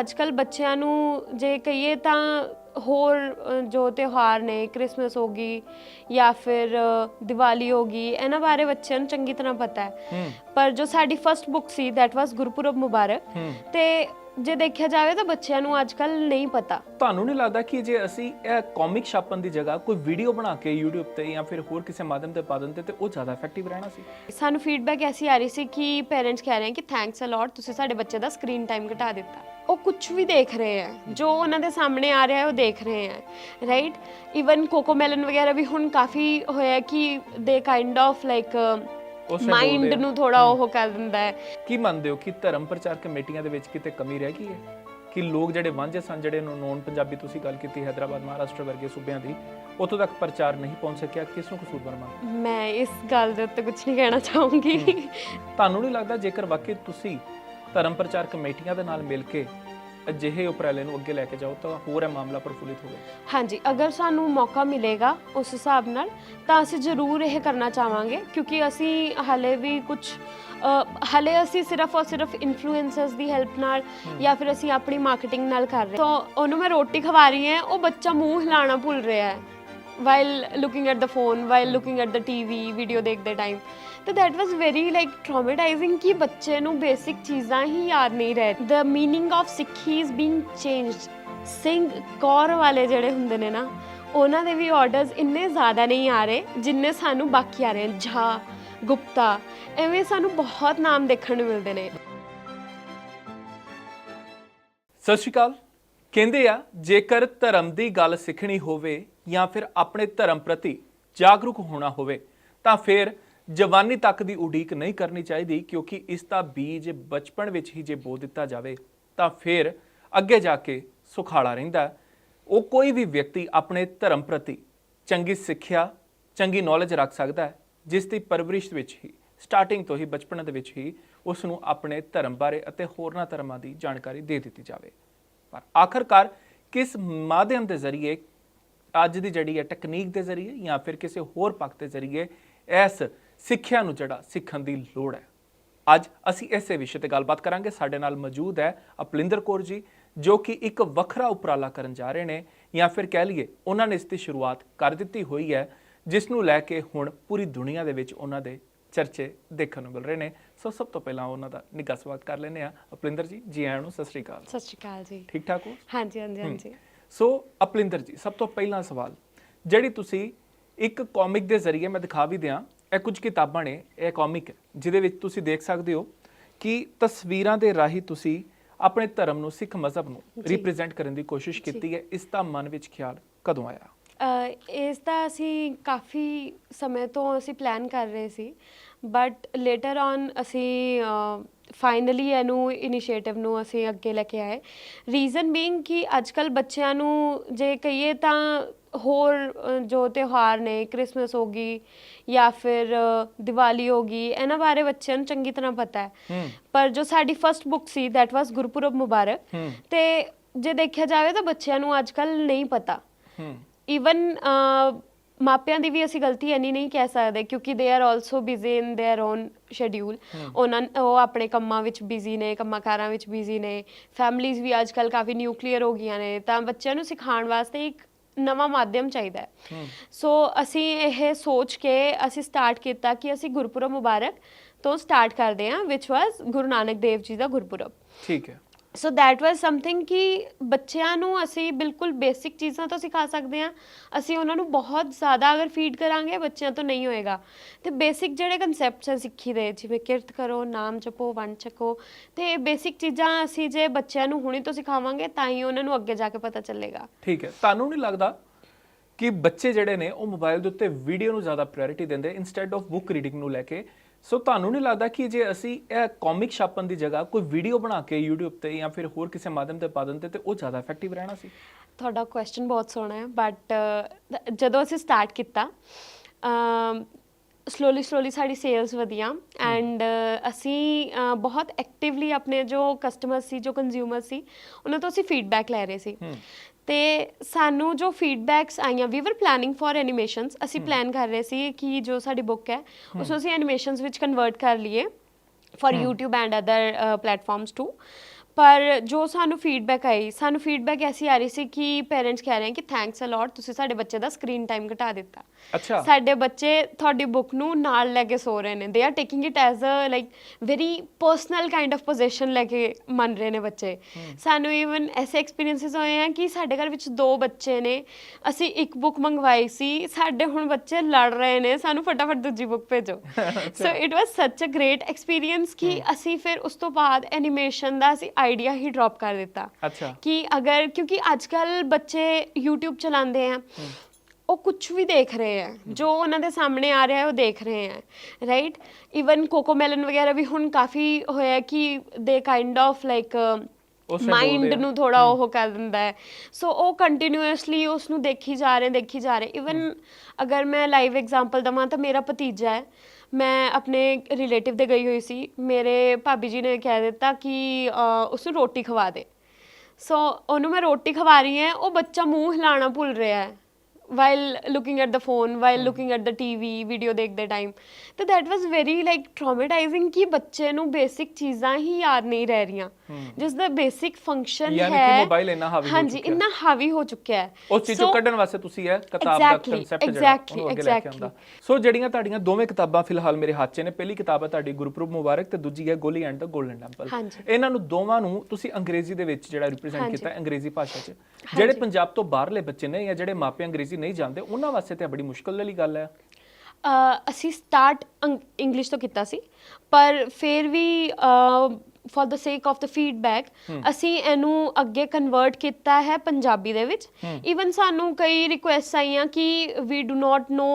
ਅੱਜਕੱਲ ਬੱਚਿਆਂ ਨੂੰ ਜੇ ਕਹੀਏ ਤਾਂ ਹੋਰ ਜੋ ਤਿਉਹਾਰ ਨੇ ਕ੍ਰਿਸਮਸ ਹੋ ਗਈ ਜਾਂ ਫਿਰ ਦੀਵਾਲੀ ਹੋ ਗਈ ਇਹਨਾਂ ਬਾਰੇ ਬੱਚਿਆਂ ਨੂੰ ਚੰਗੀ ਤਰ੍ਹਾਂ ਪਤਾ ਹੈ। ਪਰ ਜੋ ਸਾਡੀ ਫਰਸਟ ਬੁੱਕ ਸੀ ਥੈਟ ਵਾਸ ਗੁਰਪੁਰਬ ਮੁਬਾਰਕ ਤੇ ਜੇ ਦੇਖਿਆ ਜਾਵੇ ਤਾਂ ਬੱਚਿਆਂ ਨੂੰ ਅੱਜਕੱਲ ਨਹੀਂ ਪਤਾ। ਤੁਹਾਨੂੰ ਨਹੀਂ ਲੱਗਦਾ ਕਿ ਜੇ ਅਸੀਂ ਇਹ ਕਾਮਿਕ ਛਾਪਣ ਦੀ ਜਗ੍ਹਾ ਕੋਈ ਵੀਡੀਓ ਬਣਾ ਕੇ YouTube ਤੇ ਜਾਂ ਫਿਰ ਹੋਰ ਕਿਸੇ ਮਾਧਿਅਮ ਤੇ ਪਾ ਦਿੰਦੇ ਤੇ ਉਹ ਜ਼ਿਆਦਾ ਇਫੈਕਟਿਵ ਰਹਿਣਾ ਸੀ? ਸਾਨੂੰ ਫੀਡਬੈਕ ਐਸੀ ਆ ਰਹੀ ਸੀ ਕਿ ਪੇਰੈਂਟਸ ਕਹਿ ਰਹੇ ਕਿ ਥੈਂਕਸ ਅ ਲੋਟ ਤੁਸੀਂ ਸਾਡੇ ਬੱਚੇ ਦਾ ਸਕਰੀਨ ਟਾਈਮ ਘਟਾ ਦਿੱਤਾ। ਉਹ ਕੁਝ ਵੀ ਦੇਖ ਰਹੇ ਹੈ ਜੋ ਉਹਨਾਂ ਦੇ ਸਾਹਮਣੇ ਆ ਰਿਹਾ ਹੈ ਉਹ ਦੇਖ ਰਹੇ ਹੈ ਰਾਈਟ ਇਵਨ ਕੋਕੋਮੈਲਨ ਵਗੈਰਾ ਵੀ ਹੁਣ ਕਾਫੀ ਹੋਇਆ ਕਿ ਦੇ ਕਾਈਂਡ ਆਫ ਲਾਈਕ ਉਸੇ ਮਾਈਂਡ ਆ। ਨੂੰ ਥੋੜਾ ਉਹ ਕਰ ਦਿੰਦਾ ਹੈ। ਕੀ ਮੰਨਦੇ ਹੋ ਕਿ ਧਰਮ ਪ੍ਰਚਾਰ ਕਮੇਟੀਆਂ ਦੇ ਵਿੱਚ ਕਿਤੇ ਕਮੀ ਰਹਿ ਗਈ ਹੈ? ਕਿ ਲੋਕ ਜਿਹੜੇ ਵਾਂਝੇ ਸਨ ਜਿਹੜੇ ਨੌਨ ਪੰਜਾਬੀ ਤੁਸੀਂ ਗੱਲ ਕੀਤੀ ਹੈਦਰਾਬਾਦ ਮਹਾਰਾਸ਼ਟਰ ਵਰਗੇ ਸੂਬਿਆਂ ਦੀ ਉੱਥੋਂ ਤੱਕ ਪ੍ਰਚਾਰ ਨਹੀਂ ਪਹੁੰਚ ਸਕਿਆ ਕਿਸ ਨੂੰ ਕਸੂਰਵਾਰ ਮੰਨਦੇ ਮੈਂ ਇਸ ਗੱਲ ਦੇ ਉੱਤੇ ਕੁਝ ਨਹੀਂ ਕਹਿਣਾ ਚਾਹੂੰਗੀ। ਤੁਹਾਨੂੰ ਨਹੀਂ ਲੱਗਦਾ ਜੇਕਰ ਵਾਕਈ ਤੁਸੀਂ ਧਰਮ ਪ੍ਰਚਾਰ ਕਮੇਟੀਆਂ ਦੇ ਨਾਲ ਮਿਲ ਕੇ ਅਜਿਹੇ ਉਪਰਾਲੇ ਨੂੰ ਅੱਗੇ ਲੈ ਕੇ ਜਾਓ ਤਾਂ ਹੋਰ ਇਹ ਮਾਮਲਾ ਪ੍ਰਫੁੱਲਿਤ ਹੋਵੇ। ਹਾਂਜੀ ਅਗਰ ਸਾਨੂੰ ਮੌਕਾ ਮਿਲੇਗਾ ਉਸ ਹਿਸਾਬ ਨਾਲ ਤਾਂ ਅਸੀਂ ਜ਼ਰੂਰ ਇਹ ਕਰਨਾ ਚਾਹਾਂਗੇ ਕਿਉਂਕਿ ਅਸੀਂ ਹਲੇ ਵੀ ਕੁਝ ਹਲੇ ਅਸੀਂ ਸਿਰਫ ਔਰ ਸਿਰਫ ਇਨਫਲੂਐਂਸਰਸ ਦੀ ਹੈਲਪ ਨਾਲ ਜਾਂ ਫਿਰ ਅਸੀਂ ਆਪਣੀ ਮਾਰਕੀਟਿੰਗ ਨਾਲ ਕਰ ਰਹੇ ਤਾਂ ਉਹਨੂੰ ਮੈਂ ਰੋਟੀ ਖਵਾ ਰਹੀ ਹਾਂ ਉਹ ਬੱਚਾ ਮੂੰਹ ਹਿਲਾਣਾ ਭੁੱਲ ਰਿਹਾ ਹੈ while looking at the phone while looking at the TV video ਦੇਖਦੇ ਟਾਈਮ ਤਾਂ that was very like traumatizing ਕਿ ਬੱਚੇ ਨੂੰ ਬੇਸਿਕ ਚੀਜ਼ਾਂ ਹੀ ਯਾਦ ਨਹੀਂ ਰਹਿ the meaning of Sikhi is being changed Singh Kaur ਵਾਲੇ ਜਿਹੜੇ ਹੁੰਦੇ ਨੇ ਨਾ, ਉਹਨਾਂ ਦੇ ਵੀ ਆਰਡਰਸ ਇੰਨੇ ਜ਼ਿਆਦਾ ਨਹੀਂ ਆ ਰਹੇ, ਜਿੰਨੇ ਸਾਨੂੰ ਬਾਕੀ ਆ ਰਹੇ ਝਾ, ਗੁਪਤਾ, ਐਵੇਂ ਸਾਨੂੰ ਬਹੁਤ ਨਾਮ ਦੇਖਣ ਨੂੰ ਮਿਲਦੇ ਨੇ। ਸਤਿ ਸ਼੍ਰੀ ਅਕਾਲ। ਕਹਿੰਦੇ ਆ, ਜੇਕਰ ਧਰਮ ਦੀ ਗੱਲ ਸਿੱਖਣੀ ਹੋਵੇ ਜਾਂ ਫਿਰ ਆਪਣੇ ਧਰਮ ਪ੍ਰਤੀ ਜਾਗਰੂਕ ਹੋਣਾ ਹੋਵੇ, ਤਾਂ ਫਿਰ ਜਵਾਨੀ ਤੱਕ ਦੀ ਉਡੀਕ ਨਹੀਂ ਕਰਨੀ ਚਾਹੀਦੀ ਕਿਉਂਕਿ ਇਸ ਦਾ ਬੀਜ ਬਚਪਨ ਵਿੱਚ ਹੀ ਜੇ ਬੋ ਦਿੱਤਾ ਜਾਵੇ, ਤਾਂ ਫਿਰ ਅੱਗੇ ਜਾ ਕੇ ਸੁਖਾਲਾ ਰਹਿੰਦਾ ਉਹ ਕੋਈ ਵੀ ਵਿਅਕਤੀ ਆਪਣੇ ਧਰਮ ਪ੍ਰਤੀ ਚੰਗੀ ਸਿੱਖਿਆ, ਚੰਗੀ ਨੌਲੇਜ ਰੱਖ ਸਕਦਾ ਹੈ, ਜਿਸ ਦੀ ਪਰਵਰਿਸ਼ ਵਿੱਚ ਹੀ ਸਟਾਰਟਿੰਗ ਤੋਂ ਹੀ, ਬਚਪਨ ਦੇ ਵਿੱਚ ਹੀ ਉਸ ਨੂੰ ਆਪਣੇ ਧਰਮ ਬਾਰੇ ਅਤੇ ਹੋਰਨਾਂ ਧਰਮਾਂ ਦੀ ਜਾਣਕਾਰੀ ਦੇ ਦਿੱਤੀ ਜਾਵੇ। ਪਰ ਆਖਰਕਾਰ ਕਿਸ ਮਾਧਿਅਮ ਦੇ ਜ਼ਰੀਏ ਅੱਜ ਦੀ ਜਿਹੜੀ ਹੈ ਟੈਕਨੀਕ ਦੇ ਜ਼ਰੀਏ ਜਾਂ ਫਿਰ ਕਿਸੇ ਹੋਰ ਪੱਖ ਦੇ ਜ਼ਰੀਏ, ਇਸ ਸਿੱਖਿਆ ਨੂੰ ਜਿਹੜਾ ਸਿੱਖਣ ਦੀ ਲੋੜ ਹੈ। ਅੱਜ ਅਸੀਂ ਇਸੇ ਵਿਸ਼ੇ ਤੇ ਗੱਲਬਾਤ ਕਰਾਂਗੇ। ਸਾਡੇ ਨਾਲ ਮੌਜੂਦ ਹੈ ਅਪਲਿੰਦਰ ਕੌਰ ਜੀ ਜੋ ਕਿ ਇੱਕ ਵੱਖਰਾ ਉਪਰਾਲਾ ਕਰਨ ਜਾ ਰਹੇ ਨੇ ਜਾਂ ਫਿਰ ਕਹਿ ਲਈਏ ਉਹਨਾਂ ਨੇ ਇਸ ਦੀ ਸ਼ੁਰੂਆਤ ਕਰ ਦਿੱਤੀ ਹੋਈ ਹੈ ਜਿਸ ਨੂੰ ਲੈ ਕੇ ਹੁਣ ਪੂਰੀ ਦੁਨੀਆ ਦੇ ਵਿੱਚ ਉਹਨਾਂ ਦੇ ਚਰਚੇ ਦੇਖਣ ਨੂੰ ਮਿਲ ਰਹੇ ਨੇ। ਸੋ ਸਭ ਤੋਂ ਪਹਿਲਾਂ ਉਹਨਾਂ ਦਾ ਨਿੱਘਾ ਸਵਾਗਤ ਕਰ ਲੈਂਦੇ ਆ ਅਪਲਿੰਦਰ ਜੀ ਜੀ ਆਇਆਂ ਨੂੰ ਸਤਿ ਸ਼੍ਰੀ ਅਕਾਲ। ਸਤਿ ਸ਼੍ਰੀ ਅਕਾਲ ਜੀ। ਠੀਕ ਠਾਕ ਹੋ? ਹਾਂਜੀ ਹਾਂਜੀ ਹਾਂਜੀ। ਸੋ ਅਪਲਿੰਦਰ ਜੀ ਸਭ ਤੋਂ ਪਹਿਲਾ ਸਵਾਲ ਜਿਹੜੀ ਤੁਸੀਂ ਇੱਕ ਕਾਮਿਕ ਦੇ ਜ਼ਰੀਏ ਮੈਂ ਦਿਖਾ ਵੀ ਦਿਆਂ ਇਹ ਕੁਝ ਕਿਤਾਬਾਂ ਨੇ ਇਹ ਕਾਮਿਕ ਹੈ ਜਿਹਦੇ ਵਿੱਚ ਤੁਸੀਂ ਦੇਖ ਸਕਦੇ ਹੋ ਕਿ ਤਸਵੀਰਾਂ ਦੇ ਰਾਹੀਂ ਤੁਸੀਂ ਆਪਣੇ ਧਰਮ ਨੂੰ ਸਿੱਖ ਮਜ਼ਹਬ ਨੂੰ। ਰਿਪਰੈਜ਼ੈਂਟ ਕਰਨ ਦੀ ਕੋਸ਼ਿਸ਼ ਕੀਤੀ ਹੈ। ਇਸ ਦਾ ਮਨ ਵਿੱਚ ਖਿਆਲ ਕਦੋਂ ਆਇਆ? ਇਸ ਦਾ ਅਸੀਂ ਕਾਫੀ ਸਮੇਂ ਤੋਂ ਅਸੀਂ ਪਲਾਨ ਕਰ ਰਹੇ ਸੀ ਬਟ ਲੇਟਰ ਔਨ ਅਸੀਂ ਫਾਈਨਲੀ ਇਹਨੂੰ ਇਨੀਸ਼ੀਏਟਿਵ ਨੂੰ ਅਸੀਂ ਅੱਗੇ ਲੈ ਕੇ ਆਏ। ਰੀਜ਼ਨ ਬੀਇੰਗ ਕਿ ਅੱਜਕੱਲ ਬੱਚਿਆਂ ਨੂੰ ਜੇ ਕਹੀਏ ਤਾਂ ਹੋਰ ਅਹ, ਜੋ ਤਿਉਹਾਰ ਨੇ ਕ੍ਰਿਸਮਸ ਹੋ ਗਈ ਜਾਂ ਫਿਰ ਅਹ, ਦੀਵਾਲੀ ਹੋ ਗਈ ਇਹਨਾਂ ਬਾਰੇ ਬੱਚਿਆਂ ਨੂੰ ਚੰਗੀ ਤਰ੍ਹਾਂ ਪਤਾ ਹੈ ਹੂੰ ਪਰ ਜੋ ਸਾਡੀ ਫਰਸਟ ਬੁੱਕ ਸੀ ਥੈਟ ਵਾਸ ਗੁਰਪੁਰਬ ਮੁਬਾਰਕ ਹੂੰ ਤੇ ਜੇ ਦੇਖਿਆ ਜਾਵੇ ਤਾਂ ਬੱਚਿਆਂ ਨੂੰ ਅੱਜਕੱਲ ਨਹੀਂ ਪਤਾ ਹੂੰ ਇਵਨ ਮਾਪਿਆਂ ਦੀ ਵੀ ਅਸੀਂ ਗਲਤੀ ਇੰਨੀ ਨਹੀਂ ਕਹਿ ਸਕਦੇ ਕਿਉਂਕਿ they are also busy in their own schedule ਉਹਨਾਂ ਉਹ ਆਪਣੇ ਕੰਮਾਂ ਵਿੱਚ ਬਿਜ਼ੀ ਨੇ ਕੰਮਾਂ ਕਾਰਾਂ ਵਿੱਚ ਬਿਜ਼ੀ ਨੇ ਫੈਮਲੀਆਂ ਵੀ ਅੱਜਕੱਲ ਕਾਫੀ ਨਿਊਕਲੀਅਰ ਹੋ ਗਈਆਂ ਨੇ ਤਾਂ ਬੱਚਿਆਂ ਨੂੰ ਸਿਖਾਉਣ ਵਾਸਤੇ ਇੱਕ ਨਵਾਂ ਮਾਧਿਅਮ ਚਾਹੀਦਾ ਹੈ। ਸੋ ਅਸੀਂ ਇਹ ਸੋਚ ਕੇ ਅਸੀਂ ਸਟਾਰਟ ਕੀਤਾ ਕਿ ਅਸੀਂ ਗੁਰਪੁਰਬ ਮੁਬਾਰਕ ਤੋਂ ਸਟਾਰਟ ਕਰਦੇ ਹਾਂ ਵਿਚ ਵਾਸ ਗੁਰੂ ਨਾਨਕ ਦੇਵ ਜੀ ਦਾ ਗੁਰਪੁਰਬ। ਠੀਕ ਹੈ। ਸੋ that was something ਕਿ ਬੱਚਿਆਂ ਨੂੰ ਅਸੀਂ ਬਿਲਕੁਲ ਬੇਸਿਕ ਚੀਜ਼ਾਂ ਤੋਂ ਸਿਖਾ ਸਕਦੇ ਹਾਂ। ਅਸੀਂ ਉਹਨਾਂ ਨੂੰ ਬਹੁਤ ਜ਼ਿਆਦਾ ਅਗਰ ਫੀਡ ਕਰਾਂਗੇ, ਬੱਚਿਆਂ ਤੋਂ ਨਹੀਂ ਹੋਏਗਾ। ਤੇ ਬੇਸਿਕ ਜਿਹੜੇ ਕਨਸੈਪਟਸ ਹੈ ਸਿੱਖੀ ਦੇ, ਜਿਵੇਂ ਕਿਰਤ ਕਰੋ, ਨਾਮ ਜਪੋ, ਵੰਡ ਛਕੋ ਤੇ ਇਹ ਬੇਸਿਕ ਚੀਜ਼ਾਂ ਅਸੀਂ ਜੇ ਬੱਚਿਆਂ ਨੂੰ ਹੁਣੇ ਤੋਂ ਸਿਖਾਵਾਂਗੇ, ਤਾਂ ਹੀ ਉਹਨਾਂ ਨੂੰ ਅੱਗੇ ਜਾ ਕੇ ਪਤਾ ਚੱਲੇਗਾ। ਠੀਕ ਹੈ। ਤੁਹਾਨੂੰ ਨਹੀਂ ਲੱਗਦਾ ਕਿ ਬੱਚੇ ਜਿਹੜੇ ਨੇ, ਉਹ ਮੋਬਾਈਲ ਦੇ ਉੱਤੇ ਵੀਡੀਓ ਨੂੰ ਜ਼ਿਆਦਾ ਪ੍ਰਾਇੋਰਟੀ ਦਿੰਦੇ ਇਨਸਟੈਡ ਆਫ ਬੁੱਕ ਰੀਡਿੰਗ ਨੂੰ ਲੈ ਕੇ ਸੋ ਤੁਹਾਨੂੰ ਨਹੀਂ ਲੱਗਦਾ ਕਿ ਜੇ ਅਸੀਂ ਇਹ ਕਾਮਿਕ ਛਾਪਣ ਦੀ ਜਗ੍ਹਾ ਕੋਈ ਵੀਡੀਓ ਬਣਾ ਕੇ YouTube ਤੇ ਜਾਂ ਫਿਰ ਹੋਰ ਕਿਸੇ ਮਾਧਿਅਮ ਤੇ ਪਾ ਦਿੰਦੇ ਤੇ ਉਹ ਜ਼ਿਆਦਾ ਇਫੈਕਟਿਵ ਰਹਿਣਾ ਸੀ? ਤੁਹਾਡਾ ਕੁਐਸਚਨ ਬਹੁਤ ਸੋਹਣਾ ਹੈ ਬਟ ਜਦੋਂ ਅਸੀਂ ਸਟਾਰਟ ਕੀਤਾ ਸਲੋਲੀ ਸਲੋਲੀ ਸਾਡੀ ਸੇਲਸ ਵਧੀਆਂ ਐਂਡ ਅਸੀਂ ਬਹੁਤ ਐਕਟਿਵਲੀ ਆਪਣੇ ਜੋ ਕਸਟਮਰ ਸੀ ਜੋ ਕੰਜ਼ਿਊਮਰ ਸੀ ਉਹਨਾਂ ਤੋਂ ਅਸੀਂ ਫੀਡਬੈਕ ਲੈ ਰਹੇ ਸੀ। ਤੇ ਸਾਨੂੰ ਜੋ ਫੀਡਬੈਕਸ ਆਈਆਂ ਵੀ ਵਰ ਪਲੈਨਿੰਗ ਫॉर ਐਨੀਮੇਸ਼ਨਸ ਅਸੀਂ ਪਲਾਨ ਕਰ ਰਹੇ ਸੀ ਕਿ ਜੋ ਸਾਡੀ ਬੁੱਕ ਹੈ ਉਸ ਨੂੰ ਅਸੀਂ ਐਨੀਮੇਸ਼ਨਸ ਵਿੱਚ ਕਨਵਰਟ ਕਰ ਲਈਏ for YouTube and other platforms too ਪਰ ਜੋ ਸਾਨੂੰ ਫੀਡਬੈਕ ਆਈ ਸਾਨੂੰ ਫੀਡਬੈਕ ਐਸੀ ਆ ਰਹੀ ਸੀ ਕਿ ਪੇਰੈਂਟਸ ਕਹਿ ਰਹੇ ਕਿ ਥੈਂਕਸ ਅ ਲੋਟ ਤੁਸੀਂ ਸਾਡੇ ਬੱਚੇ ਦਾ ਸਕਰੀਨ ਟਾਈਮ ਘਟਾ ਦਿੱਤਾ। ਅੱਛਾ। ਸਾਡੇ ਬੱਚੇ ਤੁਹਾਡੀ ਬੁੱਕ ਨੂੰ ਨਾਲ ਲੈ ਕੇ ਸੋ ਰਹੇ ਨੇ। They are taking it as a like very personal kind of position ਲੈ ਕੇ ਮੰਨ ਰਹੇ ਨੇ ਬੱਚੇ। ਸਾਨੂੰ ਇਵਨ ਐਸੇ ਐਕਸਪੀਰੀਐਂਸਸ ਹੋਏ ਆ ਕਿ ਸਾਡੇ ਘਰ ਵਿੱਚ ਦੋ ਬੱਚੇ ਨੇ। ਅਸੀਂ ਇੱਕ ਬੁੱਕ ਮੰਗਵਾਈ ਸੀ। ਸਾਡੇ ਹੁਣ ਬੱਚੇ ਲੜ ਰਹੇ ਨੇ। ਸਾਨੂੰ ਫਟਾਫਟ ਦੂਜੀ ਬੁੱਕ ਭੇਜੋ। ਸੋ ਇਟ ਵਾਸ ਸੱਚ ਅ ਗ੍ਰੇਟ ਐਕਸਪੀਰੀਐਂਸ ਕਿ ਅਸੀਂ ਫਿਰ ਉਸ ਤੋਂ ਬਾਅਦ ਐਨੀਮੇਸ਼ਨ ਦਾ ਅਸੀਂ ਆਈਡੀਆ ਹੀ ਡ੍ਰੌਪ ਕਰ ਦਿੱਤਾ। ਅੱਛਾ। ਕਿ ਅਗਰ ਕਿਉਂਕਿ ਅੱਜ ਕੱਲ ਬੱਚੇ YouTube ਚਲਾਉਂਦੇ ਆ ਉਹ ਕੁਝ ਵੀ ਦੇਖ ਰਹੇ ਆ ਜੋ ਉਹਨਾਂ ਦੇ ਸਾਹਮਣੇ ਆ ਰਿਹਾ ਹੈ ਉਹ ਦੇਖ ਰਹੇ ਆ ਰਾਈਟ ਇਵਨ ਕੋਕੋਮੈਲਨ ਵਗੈਰਾ ਵੀ ਹੁਣ ਕਾਫੀ ਹੋਇਆ ਕਿ ਦੇ ਕਾਈਂਡ ਆਫ ਲਾਈਕ ਮਾਈਂਡ। ਨੂੰ ਥੋੜਾ ਉਹ ਕਰ ਦਿੰਦਾ ਹੈ। ਸੋ ਉਹ ਕੰਟੀਨਿਊਅਸਲੀ ਉਸ ਨੂੰ ਦੇਖੀ ਜਾ ਰਹੇ ਦੇਖੀ ਜਾ ਰਹੇ। ਇਵਨ ਅਗਰ ਮੈਂ ਲਾਈਵ ਐਗਜ਼ਾਮਪਲ ਦਵਾਂ ਤਾਂ ਮੇਰਾ ਭਤੀਜਾ ਹੈ ਮੈਂ ਆਪਣੇ ਰਿਲੇਟਿਵ ਦੇ ਗਈ ਹੋਈ ਸੀ। ਮੇਰੇ ਭਾਬੀ ਜੀ ਨੇ ਕਹਿ ਦਿੱਤਾ ਕਿ ਉਸ ਨੂੰ ਰੋਟੀ ਖਵਾ ਦੇ। ਸੋ ਉਹਨੂੰ ਮੈਂ ਰੋਟੀ ਖਵਾ ਰਹੀ ਹਾਂ ਉਹ ਬੱਚਾ ਮੂੰਹ ਹਿਲਾਣਾ ਭੁੱਲ ਰਿਹਾ ਹੈ। While looking at the phone while looking at the TV video ਦੇਖਦੇ ਟਾਈਮ ਤੇ that was very like traumatizing ਕਿ ਬੱਚੇ ਨੂੰ ਬੇਸਿਕ ਚੀਜ਼ਾਂ ਹੀ ਯਾਦ ਨਹੀਂ ਰਹਿ ਰਹੀਆਂ ਜਿਸ ਦਾ ਬੇਸਿਕ ਫੰਕਸ਼ਨ ਯਾਨੀ ਹੈ ਕਿ mobile ਇੰਨਾ ਹਾਵੀ ਹੋ ਹਾਂਜੀ ਚੁੱਕਿਆ। ਇੰਨਾ ਹਾਵੀ ਹੋ ਚੁੱਕਿਆ ਹੈ ਉਸ ਚੀਜ਼ So, ਕੱਢਣ ਵਾਸਤੇ ਤੁਸੀਂ ਇਹ ਕਿਤਾਬ ਦਾ Exactly, ਕਨਸੈਪਟ ਜਿਹੜਾ exactly, ਉਹਨੂੰ ਅੱਗੇ ਲੈ ਕੇ exactly. ਆਉਂਦਾ ਸੋ ਜਿਹੜੀਆਂ ਤੁਹਾਡੀਆਂ ਦੋਵੇਂ ਕਿਤਾਬਾਂ ਫਿਲਹਾਲ ਮੇਰੇ ਹੱਥ 'ਚ ਨੇ ਪਹਿਲੀ ਕਿਤਾਬ ਹੈ ਤੁਹਾਡੀ ਗੁਰਪ੍ਰਭ ਮੁਬਾਰਕ ਤੇ ਦੂਜੀ ਹੈ ਗੋਲੀ ਐਂਡ ਦਾ 골ਡਨ ਟੈਂਪਲ ਹਾਂਜੀ। ਇਹਨਾਂ ਨੂੰ ਦੋਵਾਂ ਨੂੰ ਤੁਸੀਂ ਅੰਗਰੇਜ਼ੀ ਦੇ ਵਿੱਚ ਜਿਹੜਾ ਰਿਪਰੈਜ਼ੈਂਟ ਹਾਂਜੀ। ਕੀਤਾ ਅੰਗਰੇਜ਼ੀ ਭਾਸ਼ਾ 'ਚ ਜਿਹੜੇ ਪੰਜਾਬ ਤੋਂ ਬਾਹਰਲੇ ਬੱਚੇ ਨੇ ਜਾਂ ਜਿਹੜੇ ਮਾਪੇ ਅੰਗਰੇਜ਼ੀ ਨਹੀਂ ਜਾਣਦੇ ਉਹਨਾਂ ਵਾਸਤੇ ਤੇ ਬੜੀ ਮੁਸ਼ਕਲ ਵਾਲੀ ਗੱਲ ਹੈ ਅਸੀਂ ਸਟਾਰਟ ਇੰਗਲਿਸ਼ ਤੋਂ ਕੀਤਾ ਸੀ ਪਰ ਫਿਰ ਵੀ for the sake of the feedback ਅਸੀਂ ਇਹਨੂੰ ਅੱਗੇ ਕਨਵਰਟ ਕੀਤਾ ਹੈ ਪੰਜਾਬੀ ਦੇ ਵਿੱਚ। ਇਵਨ ਸਾਨੂੰ ਕਈ ਰਿਕੁਐਸਟ ਆਈਆਂ ਕਿ we do not know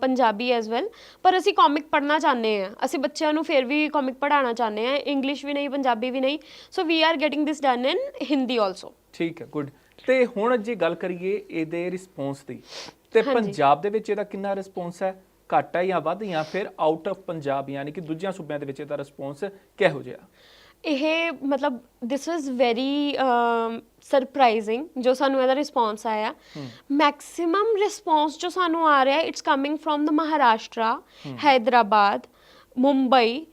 Punjabi as well ਪਰ ਅਸੀਂ ਕਾਮਿਕ ਪੜ੍ਹਨਾ ਚਾਹੁੰਦੇ ਹਾਂ। ਅਸੀਂ ਬੱਚਿਆਂ ਨੂੰ ਫਿਰ ਵੀ ਕਾਮਿਕ ਪੜ੍ਹਾਉਣਾ ਚਾਹੁੰਦੇ ਹਾਂ। ਇੰਗਲਿਸ਼ ਵੀ ਨਹੀਂ ਪੰਜਾਬੀ ਵੀ ਨਹੀਂ। So we are getting this done in Hindi also ਠੀਕ ਹੈ ਗੁੱਡ ਤੇ ਹੁਣ ਜੇ ਗੱਲ ਕਰੀਏ ਇਹਦੇ ਰਿਸਪੌਂਸ ਦੀ ਤੇ ਪੰਜਾਬ ਦੇ ਵਿੱਚ ਇਹਦਾ ਕਿੰਨਾ ਰਿਸਪੌਂਸ ਹੈ? ਘੱਟ ਹੈ ਜਾਂ ਵੱਧ ਜਾਂ ਫਿਰ ਆਊਟ ਆਫ ਪੰਜਾਬ ਯਾਨੀ ਕਿ ਦੂਜਿਆਂ ਸੂਬਿਆਂ ਦੇ ਵਿੱਚ ਇਹਦਾ ਰਿਸਪੌਂਸ ਕਿਹੋ ਜਿਹਾ? ਇਹ ਮਤਲਬ ਦਿਸ ਵਾਸ ਵੈਰੀ ਸਰਪ੍ਰਾਈਜ਼ਿੰਗ ਜੋ ਸਾਨੂੰ ਇਹਦਾ ਰਿਸਪੌਂਸ ਆਇਆ। ਮੈਕਸਿਮਮ ਰਿਸਪੌਂਸ ਜੋ ਸਾਨੂੰ ਆ ਰਿਹਾ it's coming from the Maharashtra Hyderabad Mumbai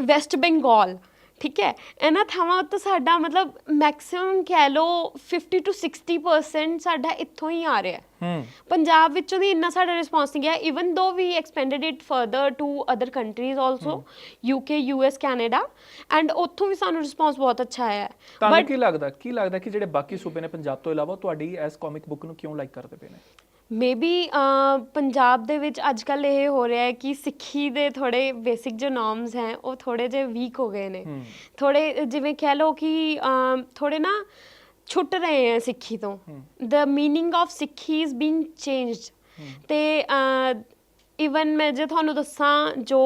West Bengal ਠੀਕ ਹੈ? ਇਹਨਾਂ ਥਾਵਾਂ ਉੱਤੇ ਸਾਡਾ ਮਤਲਬ ਮੈਕਸਿਮਮ ਕਹਿ ਲਓ 50 to 60% ਸਾਡਾ ਇੱਥੋਂ ਹੀ ਆ ਰਿਹਾ ਹੈ। ਹੂੰ। ਪੰਜਾਬ ਵਿੱਚੋਂ ਦੀ ਇੰਨਾ ਸਾਡਾ ਰਿਸਪੌਂਸ ਨਹੀਂ ਗਿਆ। Even though we expanded it further to other countries also UK US Canada and ਉੱਥੋਂ ਵੀ ਸਾਨੂੰ ਰਿਸਪੌਂਸ ਬਹੁਤ ਅੱਛਾ ਆਇਆ ਹੈ। ਤੁਹਾਨੂੰ ਕੀ ਲੱਗਦਾ? ਕੀ ਲੱਗਦਾ ਕਿ ਜਿਹੜੇ ਬਾਕੀ ਸੂਬੇ ਨੇ ਪੰਜਾਬ ਤੋਂ ਇਲਾਵਾ ਤੁਹਾਡੀ ਇਸ ਕਾਮਿਕ ਬੁੱਕ ਨੂੰ ਕਿਉਂ ਲਾਈਕ ਕਰਦੇ ਪਏ ਨੇ? ਮੇਬੀ ਪੰਜਾਬ ਦੇ ਵਿੱਚ ਅੱਜ ਕੱਲ ਇਹ ਹੋ ਰਿਹਾ ਹੈ ਕਿ ਸਿੱਖੀ ਦੇ ਥੋੜੇ ਬੇਸਿਕ ਜੋ ਨੋਰਮਸ ਹੈ ਉਹ ਥੋੜੇ ਜੇ ਵੀਕ ਹੋ ਗਏ ਨੇ। ਥੋੜੇ ਜਿਵੇਂ ਕਹਿ ਲਓ ਕਿ ਥੋੜੇ ਨਾ ਛੁੱਟ ਰਹੇ ਹੈ ਸਿੱਖੀ ਤੋਂ। The meaning of Sikhi is been changed ਤੇ ਇਵਨ ਮੈਂ ਜੇ ਤੁਹਾਨੂੰ ਦੱਸਾਂ ਜੋ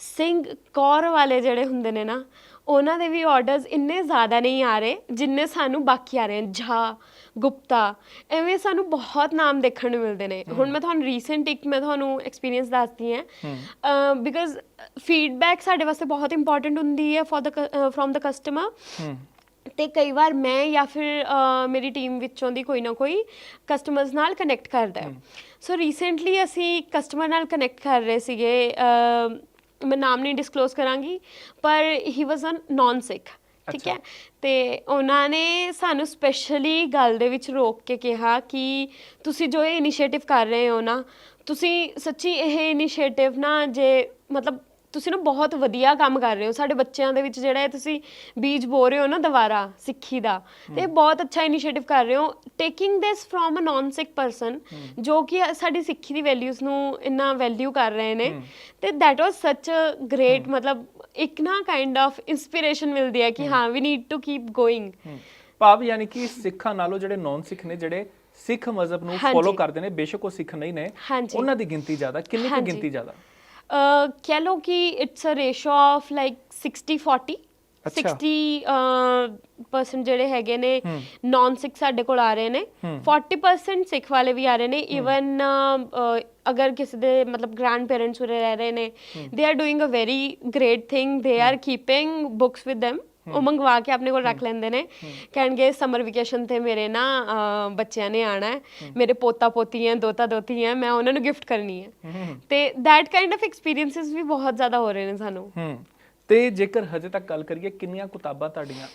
ਸਿੰਘ ਕੌਰ ਵਾਲੇ ਜਿਹੜੇ ਹੁੰਦੇ ਨੇ ਨਾ ਉਹਨਾਂ ਦੇ ਵੀ ਆਰਡਰਸ ਇੰਨੇ ਜ਼ਿਆਦਾ ਨਹੀਂ ਆ ਰਹੇ ਜਿੰਨੇ ਸਾਨੂੰ ਬਾਕੀ ਆ ਰਹੇ ਹਨ। ਝਾ ਗੁਪਤਾ ਐਵੇਂ ਸਾਨੂੰ ਬਹੁਤ ਨਾਮ ਦੇਖਣ ਨੂੰ ਮਿਲਦੇ ਨੇ। ਹੁਣ ਮੈਂ ਤੁਹਾਨੂੰ ਰੀਸੈਂਟ ਇੱਕ ਮੈਂ ਤੁਹਾਨੂੰ ਐਕਸਪੀਰੀਅੰਸ ਦੱਸਦੀ ਹਾਂ। ਬਿਕਾਜ਼ ਫੀਡਬੈਕ ਸਾਡੇ ਵਾਸਤੇ ਬਹੁਤ ਇੰਪੋਰਟੈਂਟ ਹੁੰਦੀ ਹੈ for the from the customer ਤੇ ਕਈ ਵਾਰ ਮੈਂ ਜਾਂ ਫਿਰ ਮੇਰੀ ਟੀਮ ਵਿੱਚੋਂ ਦੀ ਕੋਈ ਨਾ ਕੋਈ ਕਸਟਮਰਸ ਨਾਲ ਕਨੈਕਟ ਕਰਦਾ ਹੈ। ਸੋ ਰੀਸੈਂਟਲੀ ਅਸੀਂ ਕਸਟਮਰ ਨਾਲ ਕਨੈਕਟ ਕਰ ਰਹੇ ਸੀਗੇ। ਮੈਂ ਨਾਮ ਨਹੀਂ ਡਿਸਕਲੋਜ਼ ਕਰਾਂਗੀ ਪਰ ਹੀ ਵਾਸ ਅ ਨਾਨ ਸਿੱਖ ਠੀਕ। ਹੈ ਤੇ ਉਹਨਾਂ ਨੇ ਸਾਨੂੰ ਸਪੈਸ਼ਲੀ ਗੱਲ ਦੇ ਵਿੱਚ ਰੋਕ ਕੇ ਕਿਹਾ ਕਿ ਤੁਸੀਂ ਜੋ ਇਹ ਇਨੀਸ਼ੀਏਟਿਵ ਕਰ ਰਹੇ ਹੋ ਨਾ ਤੁਸੀਂ ਸੱਚੀ ਇਹ ਇਨੀਸ਼ੀਏਟਿਵ ਨਾ ਜੇ ਮਤਲਬ ਤੁਸੀਂ ਨਾ ਬਹੁਤ ਵਧੀਆ ਕੰਮ ਕਰ ਰਹੇ ਹੋ ਸਾਡੇ ਬੱਚਿਆਂ ਦੇ ਵਿੱਚ ਜਿਹੜਾ ਹੈ ਤੁਸੀਂ ਬੀਜ ਬੋ ਰਹੇ ਹੋ ਨਾ ਦੁਬਾਰਾ ਸਿੱਖੀ ਦਾ ਤੇ ਇਹ ਬਹੁਤ ਅੱਛਾ ਇਨੀਸ਼ੀਏਟਿਵ ਕਰ ਰਹੇ ਹੋ taking this from a non Sikh person ਜੋ ਕਿ ਸਾਡੀ ਸਿੱਖੀ ਦੀ ਵੈਲਿਊਜ਼ ਨੂੰ ਇੰਨਾ ਵੈਲਿਊ ਕਰ ਰਹੇ ਨੇ ਤੇ ਦੈਟ ਵਾਸ ਸੱਚ ਅ ਗ੍ਰੇਟ ਮਤਲਬ ਇੱਕ ਨਾ ਕਾਈਂਡ ਆਫ ਇਨਸਪੀਰੇਸ਼ਨ ਮਿਲਦੀ ਹੈ ਕਿ ਹਾਂ we need to keep going. ਭਾਵ ਯਾਨੀ ਕਿ ਸਿੱਖਾਂ ਨਾਲੋਂ ਜਿਹੜੇ ਨਾਨ ਸਿੱਖ ਨੇ ਜਿਹੜੇ ਸਿੱਖ ਮਜ਼ਹਬ ਨੂੰ। ਫੋਲੋ ਕਰਦੇ ਨੇ ਬੇਸ਼ੱਕ ਉਹ ਸਿੱਖ ਨਹੀਂ ਨੇ। ਉਹਨਾਂ ਦੀ ਗਿਣਤੀ ਜ਼ਿਆਦਾ ਕਿੰਨੀ ਕੁ। ਗਿਣਤੀ ਜ਼ਿਆਦਾ ਕਹਿ ਲਓ ਕਿ it's a ratio of like 60 40 ਅੱਛਾ। 60 ਪਰਸੈਂਟ ਜਿਹੜੇ ਹੈਗੇ ਨੇ ਨਾਨ ਸਿੱਖ ਸਾਡੇ ਕੋਲ ਆ ਰਹੇ ਨੇ 40% ਸਿੱਖ ਵਾਲੇ ਵੀ ਆ ਰਹੇ ਨੇ ਇਵਨ ਅਗਰ ਕਿਸੇ ਦੇ ਮਤਲਬ ਗ੍ਰੈਂਡ ਪੇਰੈਂਟਸ ਉਰੇ ਰਹਿ ਰਹੇ ਨੇ they are doing a very great thing they are keeping books with them. ਉਹ ਮੰਗਵਾ ਕੇ ਆਪਣੇ ਕੋਲ ਰੱਖ ਲੈਂਦੇ ਨੇ। ਕਹਿਣਗੇ ਸਮਰ ਵਕੇਸ਼ਨ ਤੇ ਮੇਰੇ ਨਾ ਬੱਚਿਆਂ ਨੇ ਆਣਾ ਹੈ। ਮੇਰੇ ਪੋਤਾ ਪੋਤੀ ਹੈ ਦੋਤਾ ਦੋਤੀ ਹੈ ਮੈਂ ਉਹਨਾਂ ਨੂੰ ਗਿਫਟ ਕਰਨੀ ਹੈ। ਤੇ that kind of experiences ਵੀ ਬਹੁਤ ਜ਼ਿਆਦਾ ਹੋ ਰਹੇ ਨੇ ਸਾਨੂੰ। ਤੇ ਜੇਕਰ ਹਜੇ ਤੱਕ ਗੱਲ ਕਰੀਏ ਕਿੰਨੀਆਂ ਕਿਤਾਬਾਂ ਤੁਹਾਡੀਆਂ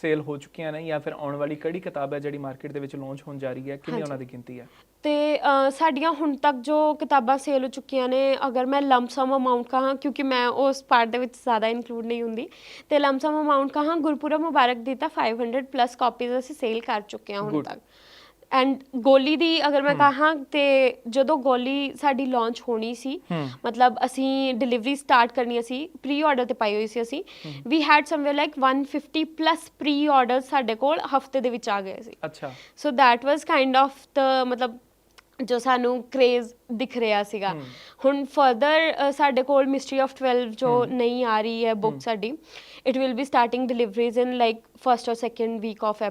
ਸੇਲ ਹੋ ਚੁੱਕੀਆਂ ਨੇ ਜਾਂ ਫਿਰ ਆਉਣ ਵਾਲੀ ਕਿਹੜੀ ਕਿਤਾਬ ਹੈ ਜਿਹੜੀ ਮਾਰਕੀਟ ਦੇ ਵਿੱਚ ਲਾਂਚ ਹੋਣ ਜਾ ਰਹੀ ਹੈ ਕਿੰਨੀ। ਉਹਨਾਂ ਦੀ ਗਿਣਤੀ ਹੈ ਤੇ ਸਾਡੀਆਂ ਹੁਣ ਤੱਕ ਜੋ ਕਿਤਾਬਾਂ ਸੇਲ ਹੋ ਚੁੱਕੀਆਂ ਨੇ ਅਗਰ ਮੈਂ ਲੰਪਸਮ ਅਮਾਉਂਟ ਕਹਾਂ ਕਿਉਂਕਿ ਮੈਂ ਉਸ ਪਾਰਟ ਦੇ ਵਿੱਚ ਜ਼ਿਆਦਾ ਇਨਕਲੂਡ ਨਹੀਂ ਹੁੰਦੀ ਤੇ ਲੰਪਸਮ ਅਮਾਉਂਟ ਕਹਾਂ ਗੁਰਪੁਰਬ ਮੁਬਾਰਕ ਦੀ ਤਾਂ 500 ਪਲੱਸ ਕਾਪੀਜ਼ ਅਸੀਂ ਸੇਲ ਕਰ ਚੁੱਕੇ ਹਾਂ ਹੁਣ. ਤੱਕ ਐਂਡ ਗੋਲੀ ਦੀ ਅਗਰ ਮੈਂ ਕਹਾਂ ਤੇ ਜਦੋਂ ਗੋਲੀ ਸਾਡੀ ਲਾਂਚ ਹੋਣੀ ਸੀ ਹੂੰ। ਮਤਲਬ ਅਸੀਂ ਡਿਲੀਵਰੀ ਸਟਾਰਟ ਕਰਨੀ ਸੀ ਪ੍ਰੀ ਆਰਡਰ ਤੇ ਪਾਈ ਹੋਈ ਸੀ ਅਸੀਂ ਵੀ had somewhere like 150 plus pre order ਸਾਡੇ ਕੋਲ ਹਫ਼ਤੇ ਦੇ ਵਿੱਚ ਆ ਗਏ ਸੀ। ਅੱਛਾ। ਸੋ that was kind of the ਮਤਲਬ ਜੋ ਸਾਨੂੰ ਕ੍ਰੇਜ਼ ਦਿਖ ਰਿਹਾ ਸੀਗਾ। ਹੁਣ ਫਰਦਰ ਸਾਡੇ ਕੋਲ ਮਿਸਟਰੀ ਆਫ 12 ਜੋ ਨਹੀਂ ਆ ਰਹੀ ਹੈ ਬੁੱਕ ਸਾਡੀ it will be starting deliveries in like first or second week of